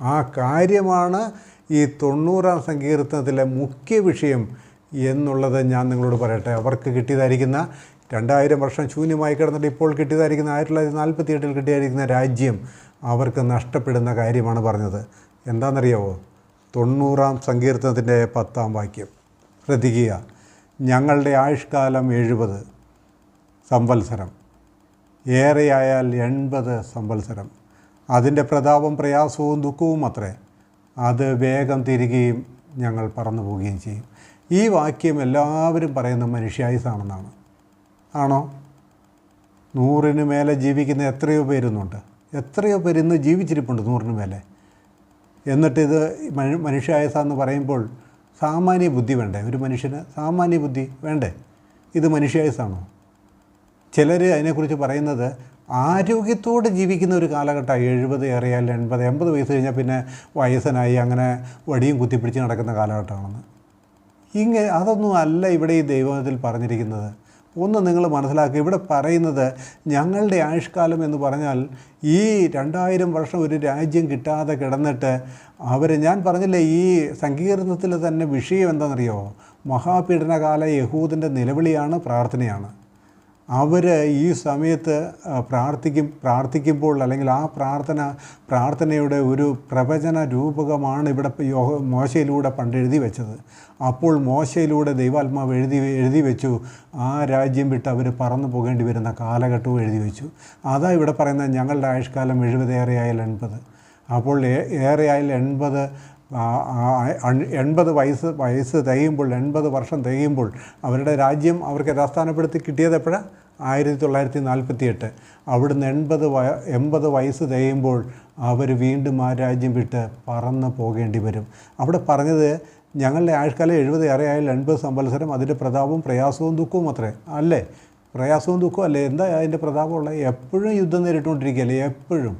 ആ കാര്യമാണ് ഈ തൊണ്ണൂറാം സങ്കീർത്തനത്തിലെ മുഖ്യ വിഷയം എന്നുള്ളത് ഞാൻ നിങ്ങളോട് പറയട്ടെ. അവർക്ക് കിട്ടിയതായിരിക്കുന്ന രണ്ടായിരം വർഷം ശൂന്യമായി കിടന്നിട്ട് ഇപ്പോൾ കിട്ടിയതായിരിക്കുന്ന ആയിരത്തി തൊള്ളായിരത്തി നാൽപ്പത്തി എട്ടിൽ കിട്ടിയായിരിക്കുന്ന രാജ്യം അവർക്ക് നഷ്ടപ്പെടുന്ന കാര്യമാണ് പറഞ്ഞത്. എന്താണെന്നറിയാവോ? തൊണ്ണൂറാം സങ്കീർത്തനത്തിന്റെ പത്താം വാക്യം. ശ്രദ്ധിക്കുക. ഞങ്ങളുടെ ആയുഷ്കാലം എഴുപത് സംവത്സരം. ഏറെയായാൽ എൺപത് സംവത്സരം. അതിന്റെ പ്രതാപം പ്രയാസവും ദുഃഖവും അത്രേ അത് വേഗം തിരികെയും ഞങ്ങൾ പറന്നു പോവുകയും ചെയ്യും. ഈ വാക്യം എല്ലാവരും പറയുന്ന മനുഷ്യായുസാണെന്നാണ്. ആണോ? നൂറിന് മേലെ ജീവിക്കുന്ന എത്രയോ പേരുന്നുണ്ട്. എത്രയോ പേര് ഇന്ന് ജീവിച്ചിരിപ്പുണ്ട് നൂറിന് മേലെ. എന്നിട്ടിത് മനുഷ്യായുസാന്ന് പറയുമ്പോൾ സാമാന്യ ബുദ്ധി വേണ്ടേ? ഒരു മനുഷ്യന് സാമാന്യ ബുദ്ധി വേണ്ടേ? ഇത് മനുഷ്യായുസാണോ? ചിലർ അതിനെക്കുറിച്ച് പറയുന്നത് ആരോഗ്യത്തോടെ ജീവിക്കുന്ന ഒരു കാലഘട്ടമായി എഴുപത് ഏറിയാൽ എൺപത് എൺപത് വയസ്സ് കഴിഞ്ഞാൽ പിന്നെ വയസ്സനായി അങ്ങനെ വടിയും കുത്തിപ്പിടിച്ച് നടക്കുന്ന കാലഘട്ടമാണെന്ന്. ഇങ്ങനെ അതൊന്നും അല്ല ഇവിടെ ഈ ദൈവത്തിൽ പറഞ്ഞിരിക്കുന്നത്. ഒന്ന് നിങ്ങൾ മനസ്സിലാക്കുക ഇവിടെ പറയുന്നത് ഞങ്ങളുടെ ആയുഷ്കാലം എന്ന് പറഞ്ഞാൽ ഈ രണ്ടായിരം വർഷം ഒരു രാജ്യം കിട്ടാതെ കിടന്നിട്ട് അവർ ഞാൻ പറഞ്ഞില്ലേ ഈ സങ്കീർണത്തിൽ തന്നെ വിഷയം എന്താണെന്നറിയോ? മഹാപീഡനകാല യഹൂദിന്റെ നിലവിളിയാണ് പ്രാർത്ഥനയാണ്. അവർ ഈ സമയത്ത് പ്രാർത്ഥിക്കും പ്രാർത്ഥിക്കുമ്പോൾ അല്ലെങ്കിൽ ആ പ്രാർത്ഥന പ്രാർത്ഥനയുടെ ഒരു പ്രവചന രൂപകമാണ് ഇവിടെ യോഹ മോശയിലൂടെ പണ്ട് എഴുതി വെച്ചത്. അപ്പോൾ മോശയിലൂടെ ദൈവാത്മാവ് എഴുതി എഴുതി വെച്ചു. ആ രാജ്യം വിട്ട് അവർ പറന്നു പോകേണ്ടി വരുന്ന കാലഘട്ടവും എഴുതി വെച്ചു. അതാ ഇവിടെ പറയുന്നത് ഞങ്ങളുടെ ആയുഷ്കാലം എഴുപതേറെയായാൽ എൺപത്. അപ്പോൾ ഏറെയായാൽ എൺപത് എൺപത് വയസ്സ് വയസ്സ് തികയുമ്പോൾ എൺപത് വർഷം തികയുമ്പോൾ അവരുടെ രാജ്യം അവർക്ക് യഥാസ്ഥാനപ്പെടുത്തി കിട്ടിയത് എപ്പോഴാണ് ആയിരത്തി തൊള്ളായിരത്തി നാൽപ്പത്തി എട്ട് അവിടുന്ന് എൺപത് വയ എൺപത് വയസ്സ് തികയുമ്പോൾ അവർ വീണ്ടും ആ രാജ്യം വിട്ട് പറന്ന് പോകേണ്ടി വരും. അവിടെ പറഞ്ഞത് ഞങ്ങളുടെ ആഴ്ക്കാലം എഴുപത് ഏറെയായാലും എൺപത് സംവത്സരം അതിന്റെ പ്രതാപവും പ്രയാസവും ദുഃഖവും അത്രേ. അല്ലേ? പ്രയാസവും ദുഃഖവും അല്ലേ? എന്താ അതിന്റെ പ്രതാപമുള്ളത്? എപ്പോഴും യുദ്ധം നേരിട്ടുകൊണ്ടിരിക്കുകയല്ലേ? എപ്പോഴും.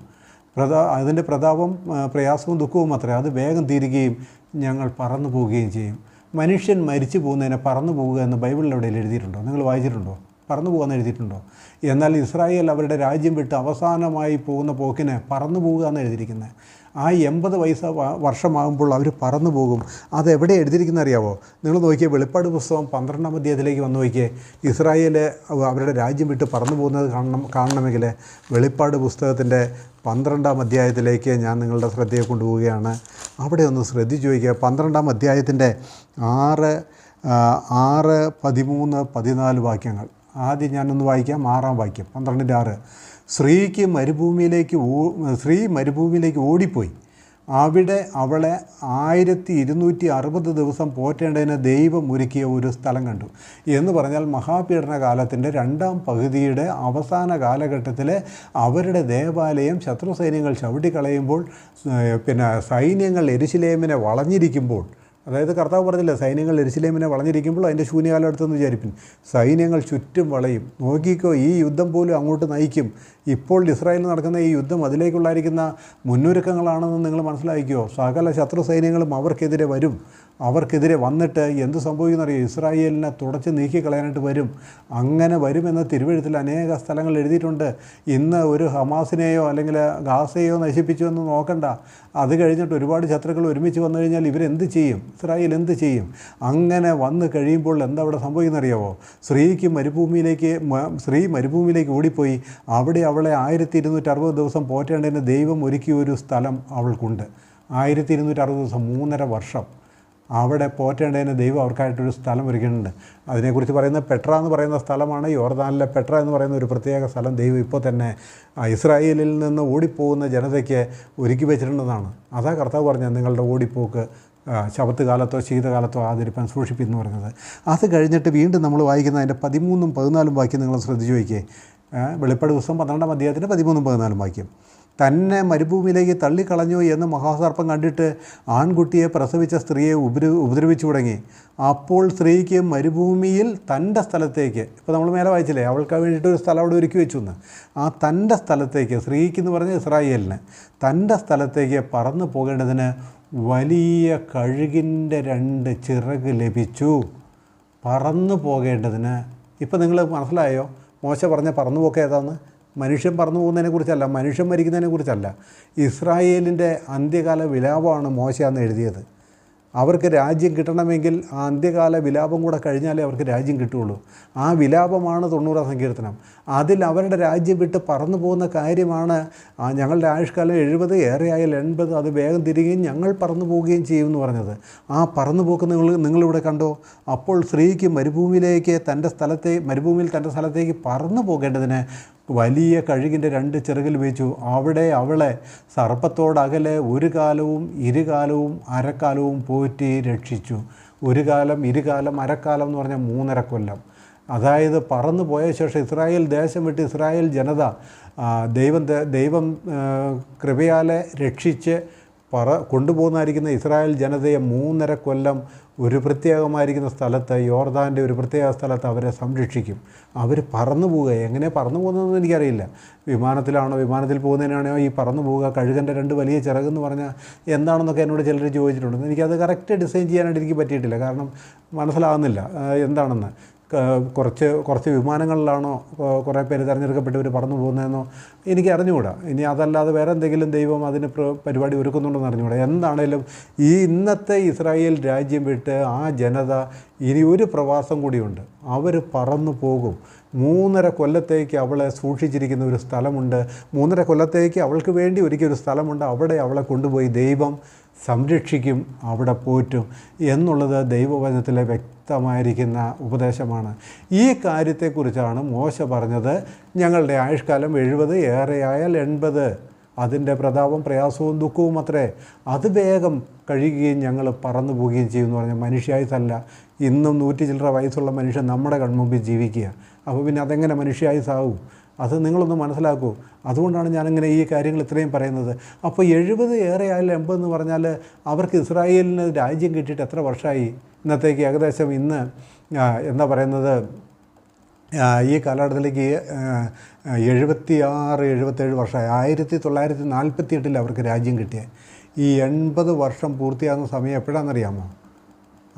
പ്രതാ അതിന്റെ പ്രതാപം പ്രയാസവും ദുഃഖവും മാത്രമേ അത് വേഗം തീരുകയും ഞങ്ങൾ പറന്നു പോവുകയും ചെയ്യും. മനുഷ്യൻ മരിച്ചു പോകുന്നതിനെ പറന്നു പോവുക എന്ന് ബൈബിളിൽ എവിടെയും എഴുതിയിട്ടുണ്ടോ? നിങ്ങൾ വായിച്ചിട്ടുണ്ടോ? പറന്നു പോകാൻ എഴുതിയിട്ടുണ്ടോ? എന്നാൽ ഇസ്രായേൽ അവരുടെ രാജ്യം വിട്ട് അവസാനമായി പോകുന്ന പോക്കിന് പറന്നു പോകുക എന്ന് എഴുതിയിരിക്കുന്നത് ആ എൺപത് വയസ്സ വർഷമാകുമ്പോൾ അവർ പറന്നു പോകും. അതെവിടെ എഴുതിയിരിക്കുന്നത് അറിയാവോ? നിങ്ങൾ നോക്കിയേ വെളിപ്പാട് പുസ്തകം പന്ത്രണ്ടാം അധ്യായത്തിലേക്ക് വന്നു നോക്കിയേ. ഇസ്രായേൽ അവരുടെ രാജ്യം വിട്ട് പറന്നു പോകുന്നത് കാണണം കാണണമെങ്കിൽ വെളിപ്പാട് പുസ്തകത്തിന്റെ പന്ത്രണ്ടാം അധ്യായത്തിലേക്ക് ഞാൻ നിങ്ങളുടെ ശ്രദ്ധയെ കൊണ്ടുപോവുകയാണ്. അവിടെ ഒന്ന് ശ്രദ്ധിച്ചു ചോദിക്കുക. പന്ത്രണ്ടാം അധ്യായത്തിന്റെ ആറ് ആറ് പതിമൂന്ന് പതിനാല് വാക്യങ്ങൾ. ആദ്യം ഞാനൊന്ന് വായിക്കാം ആറാം വാക്യം പന്ത്രണ്ടിന്റെ ആറ്. സ്ത്രീക്ക് മരുഭൂമിയിലേക്ക് സ്ത്രീ മരുഭൂമിയിലേക്ക് ഓടിപ്പോയി. അവിടെ അവളെ ആയിരത്തി ഇരുന്നൂറ്റി അറുപത് ദിവസം പോറ്റേണ്ടതിന് ദൈവം ഒരുക്കിയ ഒരു സ്ഥലം കണ്ടു. എന്ന് പറഞ്ഞാൽ മഹാപീഡന കാലത്തിന്റെ രണ്ടാം പകുതിയുടെ അവസാന കാലഘട്ടത്തിൽ അവരുടെ ദേവാലയം ശത്രു സൈന്യങ്ങൾ ചവിട്ടിക്കളയുമ്പോൾ പിന്നെ സൈന്യങ്ങൾ എരിശിലേമിനെ വളഞ്ഞിരിക്കുമ്പോൾ അതായത് കർത്താവ് പറഞ്ഞില്ല സൈന്യങ്ങൾ എരിശിലേമിനെ വളഞ്ഞിരിക്കുമ്പോൾ അതിന്റെ ശൂന്യകാലം എടുത്തെന്ന് വിചാരിപ്പിൻ. സൈന്യങ്ങൾ ചുറ്റും വളയും. നോക്കിക്കോ ഈ യുദ്ധം പോലും അങ്ങോട്ട് നയിക്കും. ഇപ്പോൾ ഇസ്രായേലിൽ നടക്കുന്ന ഈ യുദ്ധം അതിലേക്കുള്ളായിരിക്കുന്ന മുന്നൊരുക്കങ്ങളാണെന്ന് നിങ്ങൾ മനസ്സിലാക്കിയോ സകല ശത്രു സൈന്യങ്ങളും അവർക്കെതിരെ വരും. അവർക്കെതിരെ വന്നിട്ട് എന്ത് സംഭവിക്കുന്നറിയോ ഇസ്രായേലിനെ തുടച്ച് നീക്കിക്കളയാനായിട്ട് വരും. അങ്ങനെ വരുമെന്ന് തിരുവഴുത്തിൽ അനേക സ്ഥലങ്ങൾ എഴുതിയിട്ടുണ്ട്. ഇന്ന് ഒരു ഹമാസിനെയോ അല്ലെങ്കിൽ ഗാസയോ നശിപ്പിച്ചു എന്ന് നോക്കണ്ട. അത് കഴിഞ്ഞിട്ട് ഒരുപാട് ശത്രുക്കൾ ഒരുമിച്ച് വന്നു കഴിഞ്ഞാൽ ഇവരെന്ത് ചെയ്യും? ഇസ്രായേൽ എന്ത് ചെയ്യും? അങ്ങനെ വന്നു കഴിയുമ്പോൾ എന്താ അവിടെ സംഭവിക്കുന്നറിയാവോ? സ്ത്രീക്ക് മരുഭൂമിയിലേക്ക് സ്ത്രീ മരുഭൂമിയിലേക്ക് ഓടിപ്പോയി. അവിടെ അവളെ ആയിരത്തി ഇരുന്നൂറ്റി അറുപത് ദിവസം പോറ്റേണ്ടതിന് ദൈവം ഒരുക്കിയ ഒരു സ്ഥലം അവൾക്കുണ്ട്. ആയിരത്തി ഇരുന്നൂറ്റി അറുപത് ദിവസം മൂന്നര വർഷം. അവിടെ പോറ്റേണ്ടതിന് ദൈവം അവർക്കായിട്ടൊരു സ്ഥലം ഒരുക്കുന്നുണ്ട് അതിനെക്കുറിച്ച് പറയുന്ന പെട്ര എന്ന് പറയുന്ന സ്ഥലമാണ് യോർദാനിലെ പെട്ര എന്ന് പറയുന്ന ഒരു പ്രത്യേക സ്ഥലം ദൈവം ഇപ്പോൾ തന്നെ ഇസ്രായേലിൽ നിന്ന് ഓടിപ്പോകുന്ന ജനതയ്ക്ക് ഒരുക്കി വെച്ചിട്ടുണ്ടെന്നാണ്. അതാ കർത്താവ് പറഞ്ഞത് നിങ്ങളുടെ ഓടിപ്പോക്ക് ശബത്ത് കാലത്തോ ശീതകാലത്തോ ആദരിപ്പാൻ സൂക്ഷിപ്പിക്കുന്നു പറഞ്ഞത്. അത് കഴിഞ്ഞിട്ട് വീണ്ടും നമ്മൾ വായിക്കുന്ന അതിന്റെ പതിമൂന്നും പതിനാലും വാക്യം നിങ്ങൾ ശ്രദ്ധിച്ചു വയ്ക്കേ. വെളിപ്പാട് ദിവസം പന്ത്രണ്ടാം അധ്യായത്തിന്റെ പതിമൂന്നും പതിനാലും വാക്യം. തന്നെ മരുഭൂമിയിലേക്ക് തള്ളിക്കളഞ്ഞു എന്ന് മഹാസർപ്പം കണ്ടിട്ട് ആൺകുട്ടിയെ പ്രസവിച്ച സ്ത്രീയെ ഉപദ്ര ഉപദ്രവിച്ചു തുടങ്ങി. അപ്പോൾ സ്ത്രീക്ക് മരുഭൂമിയിൽ തന്റെ സ്ഥലത്തേക്ക് ഇപ്പോൾ നമ്മൾ മേലെ വായിച്ചില്ലേ അവൾക്ക് വേണ്ടിയിട്ട് ഒരു സ്ഥലം അവിടെ ഒരുക്കി വെച്ചു എന്ന് ആ തന്റെ സ്ഥലത്തേക്ക് സ്ത്രീക്ക് എന്ന് പറഞ്ഞ ഇസ്രായേലിന് തന്റെ സ്ഥലത്തേക്ക് പറന്നു പോകേണ്ടതിന് വലിയ കഴുകിന്റെ രണ്ട് ചിറക് ലഭിച്ചു. പറന്നു പോകേണ്ടതിന് ഇപ്പം നിങ്ങൾ മനസ്സിലായോ? മോശ പറഞ്ഞ പറന്നു പോക്ക് ഏതാന്ന്? മനുഷ്യൻ പറന്നു പോകുന്നതിനെ കുറിച്ചല്ല മനുഷ്യൻ മരിക്കുന്നതിനെ കുറിച്ചല്ല. ഇസ്രായേലിന്റെ അന്ത്യകാല വിലാപമാണ് മോശ അന്ന് എഴുതിയത്. അവർക്ക് രാജ്യം കിട്ടണമെങ്കിൽ ആ അന്ത്യകാല വിലാപം കൂടെ കഴിഞ്ഞാലേ അവർക്ക് രാജ്യം കിട്ടുകയുള്ളൂ. ആ വിലാപമാണ് തൊണ്ണൂറാം സങ്കീർത്തനം. അതിൽ അവരുടെ രാജ്യം വിട്ട് പറന്നു പോകുന്ന കാര്യമാണ് ഞങ്ങളുടെ ആയുഷ്കാലം എഴുപത് ഏറെയായാൽ എൺപത് അത് വേഗം തിരികെയും ഞങ്ങൾ പറന്നു പോവുകയും ചെയ്യും എന്ന് പറഞ്ഞത്. ആ പറന്നു പോക്ക് നിങ്ങൾ നിങ്ങളിവിടെ കണ്ടോ? അപ്പോൾ സ്ത്രീക്ക് മരുഭൂമിയിലേക്ക് തന്റെ സ്ഥലത്തെ മരുഭൂമിയിൽ തന്റെ സ്ഥലത്തേക്ക് പറന്നു പോകേണ്ടതിന് വലിയ കഴുകിന്റെ രണ്ട് ചിറകിൽ വെച്ചു. അവിടെ അവളെ സർപ്പത്തോടകലെ ഒരു കാലവും ഇരുകാലവും അരക്കാലവും പോറ്റി രക്ഷിച്ചു. ഒരു കാലം ഇരുകാലം അരക്കാലം എന്ന് പറഞ്ഞാൽ മൂന്നര കൊല്ലം. അതായത് പറന്നു പോയ ശേഷം ഇസ്രായേൽ ദേശം വിട്ട് ഇസ്രായേൽ ജനത ദൈവം ദൈവം കൃപയാലെ രക്ഷിച്ച് പറ കൊണ്ടുപോകുന്നതായിരിക്കുന്ന ഇസ്രായേൽ ജനതയെ മൂന്നര കൊല്ലം ഒരു പ്രത്യേകമായിരിക്കുന്ന സ്ഥലത്ത് യോർദാന്റെ ഒരു പ്രത്യേക സ്ഥലത്ത് അവരെ സംരക്ഷിക്കും. അവർ പറന്നു പോവുക. എങ്ങനെ പറന്നു പോകുന്നതെന്ന് എനിക്കറിയില്ല. വിമാനത്തിലാണോ വിമാനത്തിൽ പോകുന്നതിനാണോ ഈ പറന്നു പോവുക കഴുകന്റെ രണ്ട് വലിയ ചിറകെന്ന് പറഞ്ഞാൽ എന്താണെന്നൊക്കെ എന്നോട് ചിലർ ചോദിച്ചിട്ടുണ്ട്. എനിക്കത് കറക്റ്റ് ഡിസൈൻ ചെയ്യാനായിട്ട് എനിക്ക് പറ്റിയിട്ടില്ല. കാരണം മനസ്സിലാകുന്നില്ല എന്താണെന്ന്. കുറച്ച് കുറച്ച് വിമാനങ്ങളിലാണോ കുറേ പേര് തിരഞ്ഞെടുക്കപ്പെട്ടവർ പറന്നു പോകുന്നതെന്നോ എനിക്ക് അറിഞ്ഞുകൂടാ. ഇനി അതല്ലാതെ വേറെ എന്തെങ്കിലും ദൈവം അതിന് പ്ര- പരിപാടി ഒരുക്കുന്നുണ്ടെന്ന് അറിഞ്ഞുകൂടാ. എന്താണേലും ഈ ഇന്നത്തെ ഇസ്രായേൽ രാജ്യം വിട്ട് ആ ജനത ഇനി ഒരു പ്രവാസം കൂടിയുണ്ട്. അവർ പറന്നു പോകും. മൂന്നര കൊല്ലത്തേക്ക് അവളെ സൂക്ഷിച്ചിരിക്കുന്ന ഒരു സ്ഥലമുണ്ട്. മൂന്നര കൊല്ലത്തേക്ക് അവൾക്ക് വേണ്ടി ഒരുക്കിയ ഒരു സ്ഥലമുണ്ട്. അവിടെ അവളെ കൊണ്ടുപോയി ദൈവം സംരക്ഷിക്കും അവിടെ പോറ്റും എന്നുള്ളത് ദൈവവചനത്തിലെ വ്യക്തമായിരിക്കുന്ന ഉപദേശമാണ്. ഈ കാര്യത്തെക്കുറിച്ചാണ് മോശ പറഞ്ഞത്. ഞങ്ങളുടെ ആയുഷ്കാലം എഴുപത് ഏറെയായാൽ എൺപത്. അതിന്റെ പ്രതാപം പ്രയാസവും ദുഃഖവും അത്രേ. അത് വേഗം കഴിയുകയും ഞങ്ങൾ പറന്നു പോവുകയും ചെയ്യുമെന്ന് പറഞ്ഞാൽ മനുഷ്യായുസല്ല ഇന്നും നൂറ്റി ചില്ലറ വയസ്സുള്ള മനുഷ്യൻ നമ്മുടെ കൺമുമ്പിൽ ജീവിക്കുക. അപ്പോൾ പിന്നെ അതെങ്ങനെ മനുഷ്യായുസാവും അത് നിങ്ങളൊന്ന് മനസ്സിലാക്കൂ. അതുകൊണ്ടാണ് ഞാനിങ്ങനെ ഈ കാര്യങ്ങൾ ഇത്രയും പറയുന്നത്. അപ്പോൾ എഴുപത് ഏറെ ആയാലും എൺപതെന്ന് പറഞ്ഞാൽ അവർക്ക് ഇസ്രായേലിന് രാജ്യം കിട്ടിയിട്ട് എത്ര വർഷമായി? ഇന്നത്തേക്ക് ഏകദേശം ഇന്ന് എന്താ പറയുന്നത് ഈ കാലഘട്ടത്തിലേക്ക് എഴുപത്തി ആറ് എഴുപത്തേഴ് വർഷമായി. ആയിരത്തി തൊള്ളായിരത്തി നാൽപ്പത്തി എട്ടിൽ അവർക്ക് രാജ്യം കിട്ടിയത് ഈ എൺപത് വർഷം പൂർത്തിയാകുന്ന സമയം എപ്പോഴാണെന്നറിയാമോ?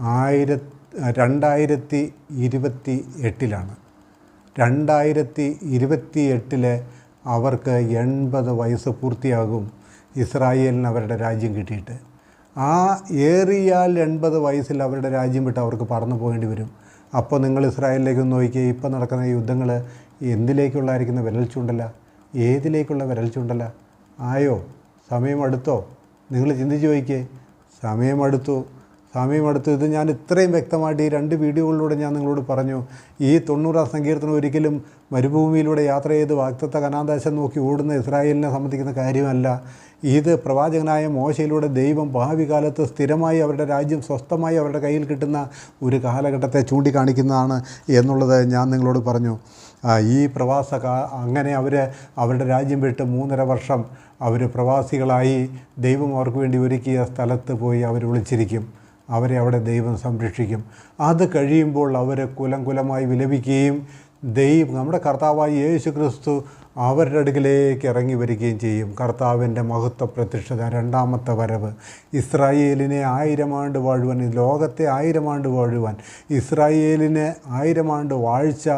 ആയിര രണ്ടായിരത്തി ഇരുപത്തി എട്ടിലാണ്. രണ്ടായിരത്തി ഇരുപത്തി എട്ടിൽ അവർക്ക് എൺപത് വയസ്സ് പൂർത്തിയാകും ഇസ്രായേലിന് അവരുടെ രാജ്യം കിട്ടിയിട്ട്. ആ ഏറിയാൽ എൺപത് വയസ്സിൽ അവരുടെ രാജ്യം വിട്ട് അവർക്ക് പറന്നു പോകേണ്ടി വരും. അപ്പോൾ നിങ്ങൾ ഇസ്രായേലിലേക്ക് നോക്കിയാൽ ഇപ്പോൾ നടക്കുന്ന യുദ്ധങ്ങൾ എന്തിലേക്കുള്ളായിരിക്കുന്ന വിരൽ ചൂണ്ടല? ഏതിലേക്കുള്ള വിരൽ ചൂണ്ടല? ആയോ? സമയം അടുത്തോ? നിങ്ങൾ ചിന്തിച്ച് നോക്കിയേ സമയമടുത്തു സമയമടുത്തു ഇത് ഞാൻ ഇത്രയും വ്യക്തമായിട്ട് ഈ രണ്ട് വീഡിയോകളിലൂടെ ഞാൻ നിങ്ങളോട് പറഞ്ഞു. ഈ തൊണ്ണൂറാം സങ്കീർത്തനം ഒരിക്കലും മരുഭൂമിയിലൂടെ യാത്ര ചെയ്ത് വാക്തത്വ കനാദേശം നോക്കി ഓടുന്ന ഇസ്രായേലിനെ സംബന്ധിക്കുന്ന കാര്യമല്ല. ഇത് പ്രവാചകനായ മോശയിലൂടെ ദൈവം ഭാവി കാലത്ത് സ്ഥിരമായി അവരുടെ രാജ്യം സ്വസ്ഥമായി അവരുടെ കയ്യിൽ കിട്ടുന്ന ഒരു കാലഘട്ടത്തെ ചൂണ്ടിക്കാണിക്കുന്നതാണ് എന്നുള്ളത് ഞാൻ നിങ്ങളോട് പറഞ്ഞു. ഈ പ്രവാസ അങ്ങനെ അവർ അവരുടെ രാജ്യം വിട്ട് മൂന്നര വർഷം അവർ പ്രവാസികളായി ദൈവം അവർക്ക് വേണ്ടി ഒരുക്കിയ സ്ഥലത്ത് പോയി അവർ വിളിച്ചിരിക്കും അവരെ അവിടെ ദൈവം സംരക്ഷിക്കും. അത് കഴിയുമ്പോൾ അവരെ കുലം കുലമായി വിലപിക്കുകയും ദൈവം നമ്മുടെ കർത്താവായ യേശു ക്രിസ്തു അവരുടെ അടുക്കിലേക്ക് ഇറങ്ങി വരികയും ചെയ്യും. കർത്താവിന്റെ മഹത്വ പ്രത്യക്ഷത രണ്ടാമത്തെ വരവ്. ഇസ്രായേലിനെ ആയിരം ആണ്ട് വാഴുവാൻ ലോകത്തെ ആയിരം ആണ്ട് വാഴുവാൻ ഇസ്രായേലിനെ ആയിരം ആണ്ട് വാഴ്ച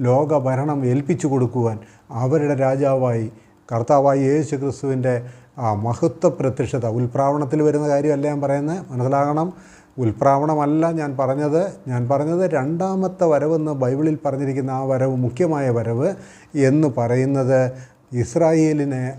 ലോകഭരണം ഏൽപ്പിച്ചു കൊടുക്കുവാൻ അവരുടെ രാജാവായി കർത്താവായി യേശു ക്രിസ്തുവിന്റെ ആ മഹത്വ പ്രത്യക്ഷത ഉൽപ്രാവണത്തിൽ വരുന്ന കാര്യമല്ല ഞാൻ പറയുന്നത്. മനസ്സിലാകണം? ഉൽപ്രാവണമല്ല ഞാൻ പറഞ്ഞത്. ഞാൻ പറഞ്ഞത് രണ്ടാമത്തെ വരവെന്ന് ബൈബിളിൽ പറഞ്ഞിരിക്കുന്ന ആ വരവ് മുഖ്യമായ വരവ് എന്ന് പറയുന്നത് ഇസ്രായേലിനെ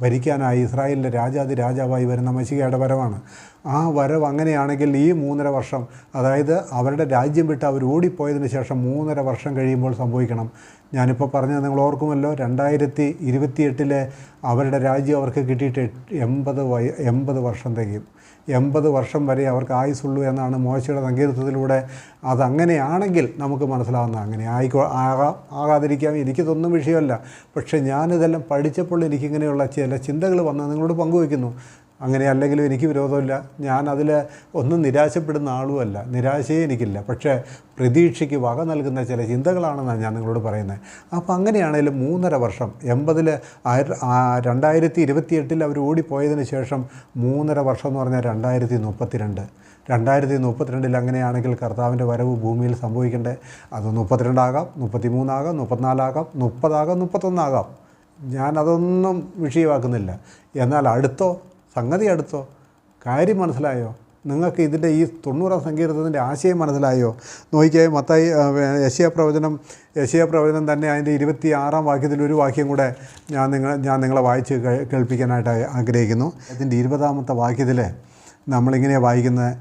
ഭരിക്കാനായി ഇസ്രായേലിന്റെ രാജാതി രാജാവായി വരുന്ന മഷികയുടെ വരവാണ്. ആ വരവ് അങ്ങനെയാണെങ്കിൽ ഈ മൂന്നര വർഷം അതായത് അവരുടെ രാജ്യം വിട്ട് അവർ ഓടിപ്പോയതിന് ശേഷം മൂന്നര വർഷം കഴിയുമ്പോൾ സംഭവിക്കണം. ഞാനിപ്പോൾ പറഞ്ഞത് നിങ്ങൾ ഓർക്കുമല്ലോ രണ്ടായിരത്തി ഇരുപത്തിയെട്ടിലെ അവരുടെ രാജ്യം അവർക്ക് കിട്ടിയിട്ട് എൺപത് വയ എൺപത് വർഷം തികയും. എൺപത് വർഷം വരെ അവർക്ക് ആയുസുള്ളൂ എന്നാണ് മോശയുടെ സങ്കീർത്തത്തിലൂടെ അതങ്ങനെയാണെങ്കിൽ നമുക്ക് മനസ്സിലാവുന്ന അങ്ങനെ ആയിക്കോ ആകാം ആകാതിരിക്കാം. എനിക്കിതൊന്നും വിഷയമല്ല. പക്ഷേ ഞാനിതെല്ലാം പഠിച്ചപ്പോൾ എനിക്കിങ്ങനെയുള്ള ചില ചിന്തകൾ വന്ന് നിങ്ങളോട് പങ്കുവയ്ക്കുന്നു. അങ്ങനെ അല്ലെങ്കിലും എനിക്ക് വിരോധമില്ല. ഞാൻ അതിൽ ഒന്നും നിരാശപ്പെടുന്ന ആളുമല്ല. നിരാശയെ എനിക്കില്ല. പക്ഷേ പ്രതീക്ഷയ്ക്ക് വക നൽകുന്ന ചില ചിന്തകളാണെന്നാണ് ഞാൻ നിങ്ങളോട് പറയുന്നത്. അപ്പോൾ അങ്ങനെയാണെങ്കിലും മൂന്നര വർഷം എൺപതിൽ രണ്ടായിരത്തി ഇരുപത്തിയെട്ടിൽ അവർ ഓടിപ്പോയതിന് ശേഷം മൂന്നര വർഷം എന്ന് പറഞ്ഞാൽ രണ്ടായിരത്തി മുപ്പത്തിരണ്ട് രണ്ടായിരത്തി മുപ്പത്തിരണ്ടിൽ അങ്ങനെയാണെങ്കിൽ കർത്താവിന്റെ വരവ് ഭൂമിയിൽ സംഭവിക്കേണ്ടേ? അത് മുപ്പത്തിരണ്ടാകാം മുപ്പത്തി മൂന്നാകാം മുപ്പത്തിനാലാകാം മുപ്പതാകാം മുപ്പത്തൊന്നാകാം. ഞാനതൊന്നും വിഷയമാക്കുന്നില്ല. എന്നാൽ അടുത്തോ സംഗതി അടുത്തോ? കാര്യം മനസ്സിലായോ? നിങ്ങൾക്ക് ഇതിന്റെ ഈ തൊണ്ണൂറാം സങ്കീർത്തത്തിന്റെ ആശയം മനസ്സിലായോ? നോക്കിയാൽ മത്തായി യശിയ പ്രവചനം യശിയ പ്രവചനം തന്നെ അതിന്റെ ഇരുപത്തി ആറാം വാക്യത്തിൽ ഒരു വാക്യം കൂടെ ഞാൻ നിങ്ങൾ ഞാൻ നിങ്ങളെ വായിച്ച് കേൾപ്പിക്കാനായിട്ട് ആഗ്രഹിക്കുന്നു. അതിന്റെ ഇരുപതാമത്തെ വാക്യത്തിൽ നമ്മളിങ്ങനെ വായിക്കുന്നത്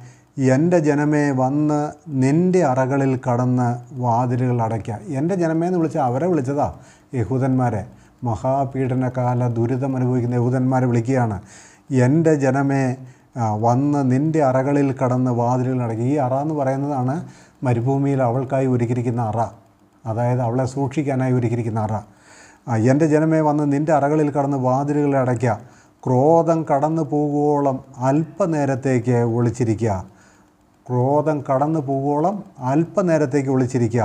എന്റെ ജനമേ വന്ന് നിന്റെ അറകളിൽ കടന്ന് വാതിലുകൾ അടയ്ക്കുക എന്റെ ജനമേ എന്ന് വിളിച്ചാൽ അവരെ വിളിച്ചതാ യഹൂദന്മാരെ. മഹാപീഡനകാല ദുരിതം അനുഭവിക്കുന്ന യഹൂദന്മാരെ വിളിക്കുകയാണ്. എന്റെ ജനമേ വന്ന് നിന്റെ അറകളിൽ കടന്ന് വാതിലുകൾ നടക്കുക ഈ അറ എന്ന് പറയുന്നതാണ് മരുഭൂമിയിൽ അവൾക്കായി ഒരുക്കിയിരിക്കുന്ന അറ. അതായത് അവളെ സൂക്ഷിക്കാനായി ഒരുക്കിയിരിക്കുന്ന അറ. എന്റെ ജനമേ വന്ന് നിന്റെ അറകളിൽ കടന്ന് വാതിലുകൾ അടയ്ക്കുക ക്രോധം കടന്നു പോകുവോളം അല്പനേരത്തേക്ക് ഒളിച്ചിരിക്കുക ക്രോധം കടന്നു പോകുവോളം അല്പനേരത്തേക്ക് ഒളിച്ചിരിക്കുക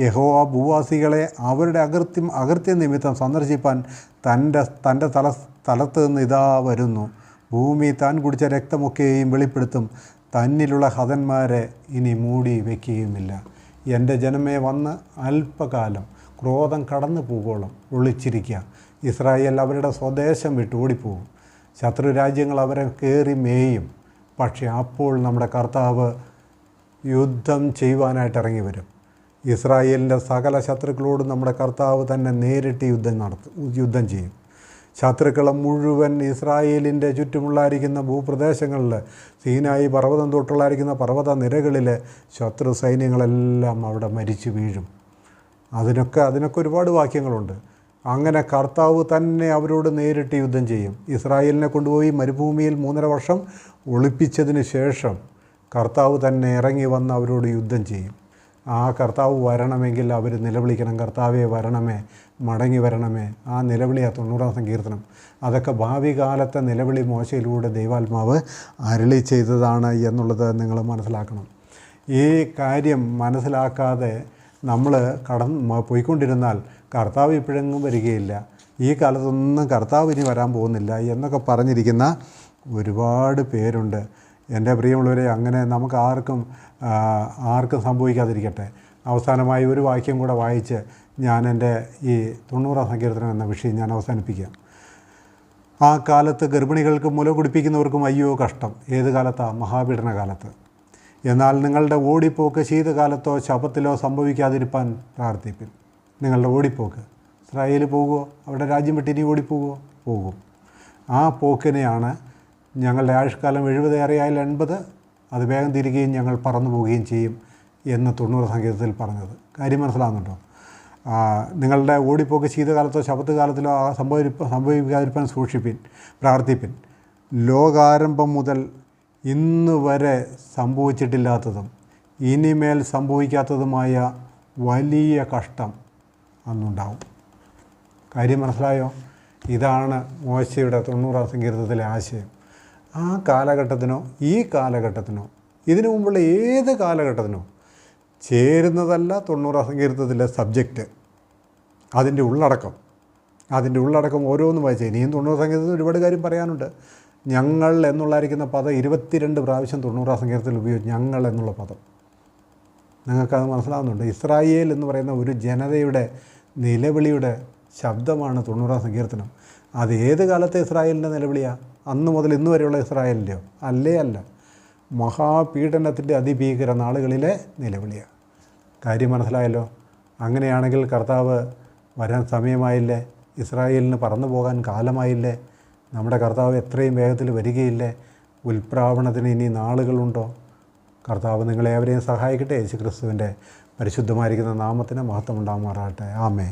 യഹോവ ഭൂവാസികളെ അവരുടെ അകൃത്യം അകൃത്യ നിമിത്തം സന്ദർശിപ്പാൻ തന്റെ തന്റെ തല സ്ഥലത്ത് നിന്ന് ഇതാ വരുന്നു. ഭൂമി താൻ കുടിച്ച രക്തമൊക്കെയും വെളിപ്പെടുത്തും. തന്നിലുള്ള ഹതന്മാരെ ഇനി മൂടി വയ്ക്കുകയുമില്ല എന്റെ ജനമേ വന്ന് അല്പകാലം ക്രോധം കടന്നു പോകോളം ഒളിച്ചിരിക്കുക ഇസ്രായേൽ അവരുടെ സ്വദേശം വിട്ട് ഓടിപ്പോകും. ശത്രു രാജ്യങ്ങൾ അവരെ കയറി മേയും. പക്ഷേ അപ്പോൾ നമ്മുടെ കർത്താവ് യുദ്ധം ചെയ്യുവാനായിട്ട് ഇറങ്ങി വരും. ഇസ്രായേലിന്റെ സകല ശത്രുക്കളോടും നമ്മുടെ കർത്താവ് തന്നെ നേരിട്ട് യുദ്ധം നടത്തും യുദ്ധം ചെയ്യും. ശത്രുക്കളെ മുഴുവൻ ഇസ്രായേലിന്റെ ചുറ്റുമുള്ളായിരിക്കുന്ന ഭൂപ്രദേശങ്ങളിൽ സീനായി പർവതം തൊട്ടുള്ളായിരിക്കുന്ന പർവത നിരകളിൽ ശത്രു സൈന്യങ്ങളെല്ലാം അവിടെ മരിച്ചു വീഴും. അതിനൊക്കെ അതിനൊക്കെ ഒരുപാട് വാക്യങ്ങളുണ്ട്. അങ്ങനെ കർത്താവ് തന്നെ അവരോട് നേരിട്ട് യുദ്ധം ചെയ്യും. ഇസ്രായേലിനെ കൊണ്ടുപോയി മരുഭൂമിയിൽ മൂന്നര വർഷം ഒളിപ്പിച്ചതിന് ശേഷം കർത്താവ് തന്നെ ഇറങ്ങി വന്ന് അവരോട് യുദ്ധം ചെയ്യും. ആ കർത്താവ് വരണമെങ്കിൽ അവർ നിലവിളിക്കണം. കർത്താവെ വരണമേ മടങ്ങി വരണമേ. ആ നിലവിളിയാ തൊണ്ണൂറാം സങ്കീർത്തനം അതൊക്കെ ഭാവി കാലത്തെ നിലവിളി മോശയിലൂടെ ദൈവാത്മാവ് അരളി ചെയ്തതാണ് എന്നുള്ളത് നിങ്ങൾ മനസ്സിലാക്കണം. ഈ കാര്യം മനസ്സിലാക്കാതെ നമ്മൾ കടന്ന് പോയിക്കൊണ്ടിരുന്നാൽ കർത്താവ് ഇപ്പോഴെങ്ങും വരികയില്ല. ഈ കാലത്തൊന്നും കർത്താവ് ഇനി വരാൻ പോകുന്നില്ല എന്നൊക്കെ പറഞ്ഞിരിക്കുന്ന ഒരുപാട് പേരുണ്ട്. എന്റെ പ്രിയമുള്ളവരെ അങ്ങനെ നമുക്ക് ആർക്കും ആർക്കും സംഭവിക്കാതിരിക്കട്ടെ. അവസാനമായി ഒരു വാക്യം കൂടെ വായിച്ച് ഞാൻ എന്റെ ഈ തൊണ്ണൂറാം സങ്കീർത്തനം എന്ന വിഷയം ഞാൻ അവസാനിപ്പിക്കാം. ആ കാലത്ത് ഗർഭിണികൾക്ക് മുല കുടിപ്പിക്കുന്നവർക്കും അയ്യോ കഷ്ടം. ഏത് കാലത്താണ് മഹാപീഡന കാലത്ത്. എന്നാൽ നിങ്ങളുടെ ഓടിപ്പോക്ക് ശീതകാലത്തോ ശപത്തിലോ സംഭവിക്കാതിരിപ്പാൻ പ്രാർത്ഥിപ്പിൻ നിങ്ങളുടെ ഓടിപ്പോക്ക്. ഇസ്രായേൽ പോകുമോ അവിടെ രാജ്യം വിട്ടിനി ഓടിപ്പോകുമോ പോകും. ആ പോക്കിനെയാണ് ഞങ്ങളുടെ ആയുഷ്കാലം എഴുപതേറെയായാൽ എൺപത് അത് വേഗം തിരികുകയും ഞങ്ങൾ പറന്നു പോവുകയും ചെയ്യും എന്ന് തൊണ്ണൂറ് സംഗീതത്തിൽ പറഞ്ഞത്. കാര്യം മനസ്സിലാകുന്നുണ്ടോ? നിങ്ങളുടെ ഓടിപ്പോക്ക് ശീതകാലത്തോ ശബത്ത് കാലത്തിലോ ആ സംഭവി സംഭവിക്കാതിരിക്കാൻ സൂക്ഷിപ്പിൻ പ്രാർത്ഥിപ്പിൻ. ലോകാരംഭം മുതൽ ഇന്ന് വരെ സംഭവിച്ചിട്ടില്ലാത്തതും ഇനിമേൽ സംഭവിക്കാത്തതുമായ വലിയ കഷ്ടം അന്നുണ്ടാവും. കാര്യം മനസ്സിലായോ? ഇതാണ് മോശയുടെ തൊണ്ണൂറാം സങ്കീർത്തത്തിലെ ആശയം. ആ കാലഘട്ടത്തിനോ ഈ കാലഘട്ടത്തിനോ ഇതിനു മുമ്പുള്ള ഏത് കാലഘട്ടത്തിനോ ചേരുന്നതല്ല തൊണ്ണൂറാം സങ്കീർത്തത്തിലെ സബ്ജക്റ്റ്. അതിന്റെ ഉള്ളടക്കം. അതിന്റെ ഉള്ളടക്കം ഓരോന്നും വായിച്ചു ഇനിയും തൊണ്ണൂറ് സംഗീതത്തിൽ ഒരുപാട് കാര്യം പറയാനുണ്ട്. ഞങ്ങൾ എന്നുള്ളായിരിക്കുന്ന പദം ഇരുപത്തിരണ്ട് പ്രാവശ്യം തൊണ്ണൂറാം സംഗീതത്തിൽ ഉപയോഗിച്ചു ഞങ്ങൾ എന്നുള്ള പദം. നിങ്ങൾക്കത് മനസ്സിലാവുന്നുണ്ട്. ഇസ്രായേൽ എന്ന് പറയുന്ന ഒരു ജനതയുടെ നിലവിളിയുടെ ശബ്ദമാണ് തൊണ്ണൂറാം സങ്കീർത്തനം. അത് ഏത് കാലത്തെ ഇസ്രായേലിന്റെ നിലവിളിയാണ് അന്ന് മുതൽ ഇന്ന് വരെയുള്ള ഇസ്രായേലിന്റെയോ? അല്ലേ അല്ല. മഹാപീഡനത്തിന്റെ അതിഭീകര നാളുകളിലെ നിലവിളിയാണ് കാര്യം മനസ്സിലായല്ലോ? അങ്ങനെയാണെങ്കിൽ കർത്താവ് വരാൻ സമയമായില്ലേ? ഇസ്രായേലിന് പറന്നു പോകാൻ കാലമായില്ലേ? നമ്മുടെ കർത്താവ് എത്രയും വേഗത്തിൽ വരികയില്ലേ? ഉൽപ്രാവണത്തിന് ഇനി നാളുകളുണ്ടോ? കർത്താവ് നിങ്ങളെ അവരെയും സഹായിക്കട്ടെ. യേശു ക്രിസ്തുവിന്റെ പരിശുദ്ധമായിരിക്കുന്ന നാമത്തിന് മഹത്വം ഉണ്ടാകുമാറാകട്ടെ ആമേ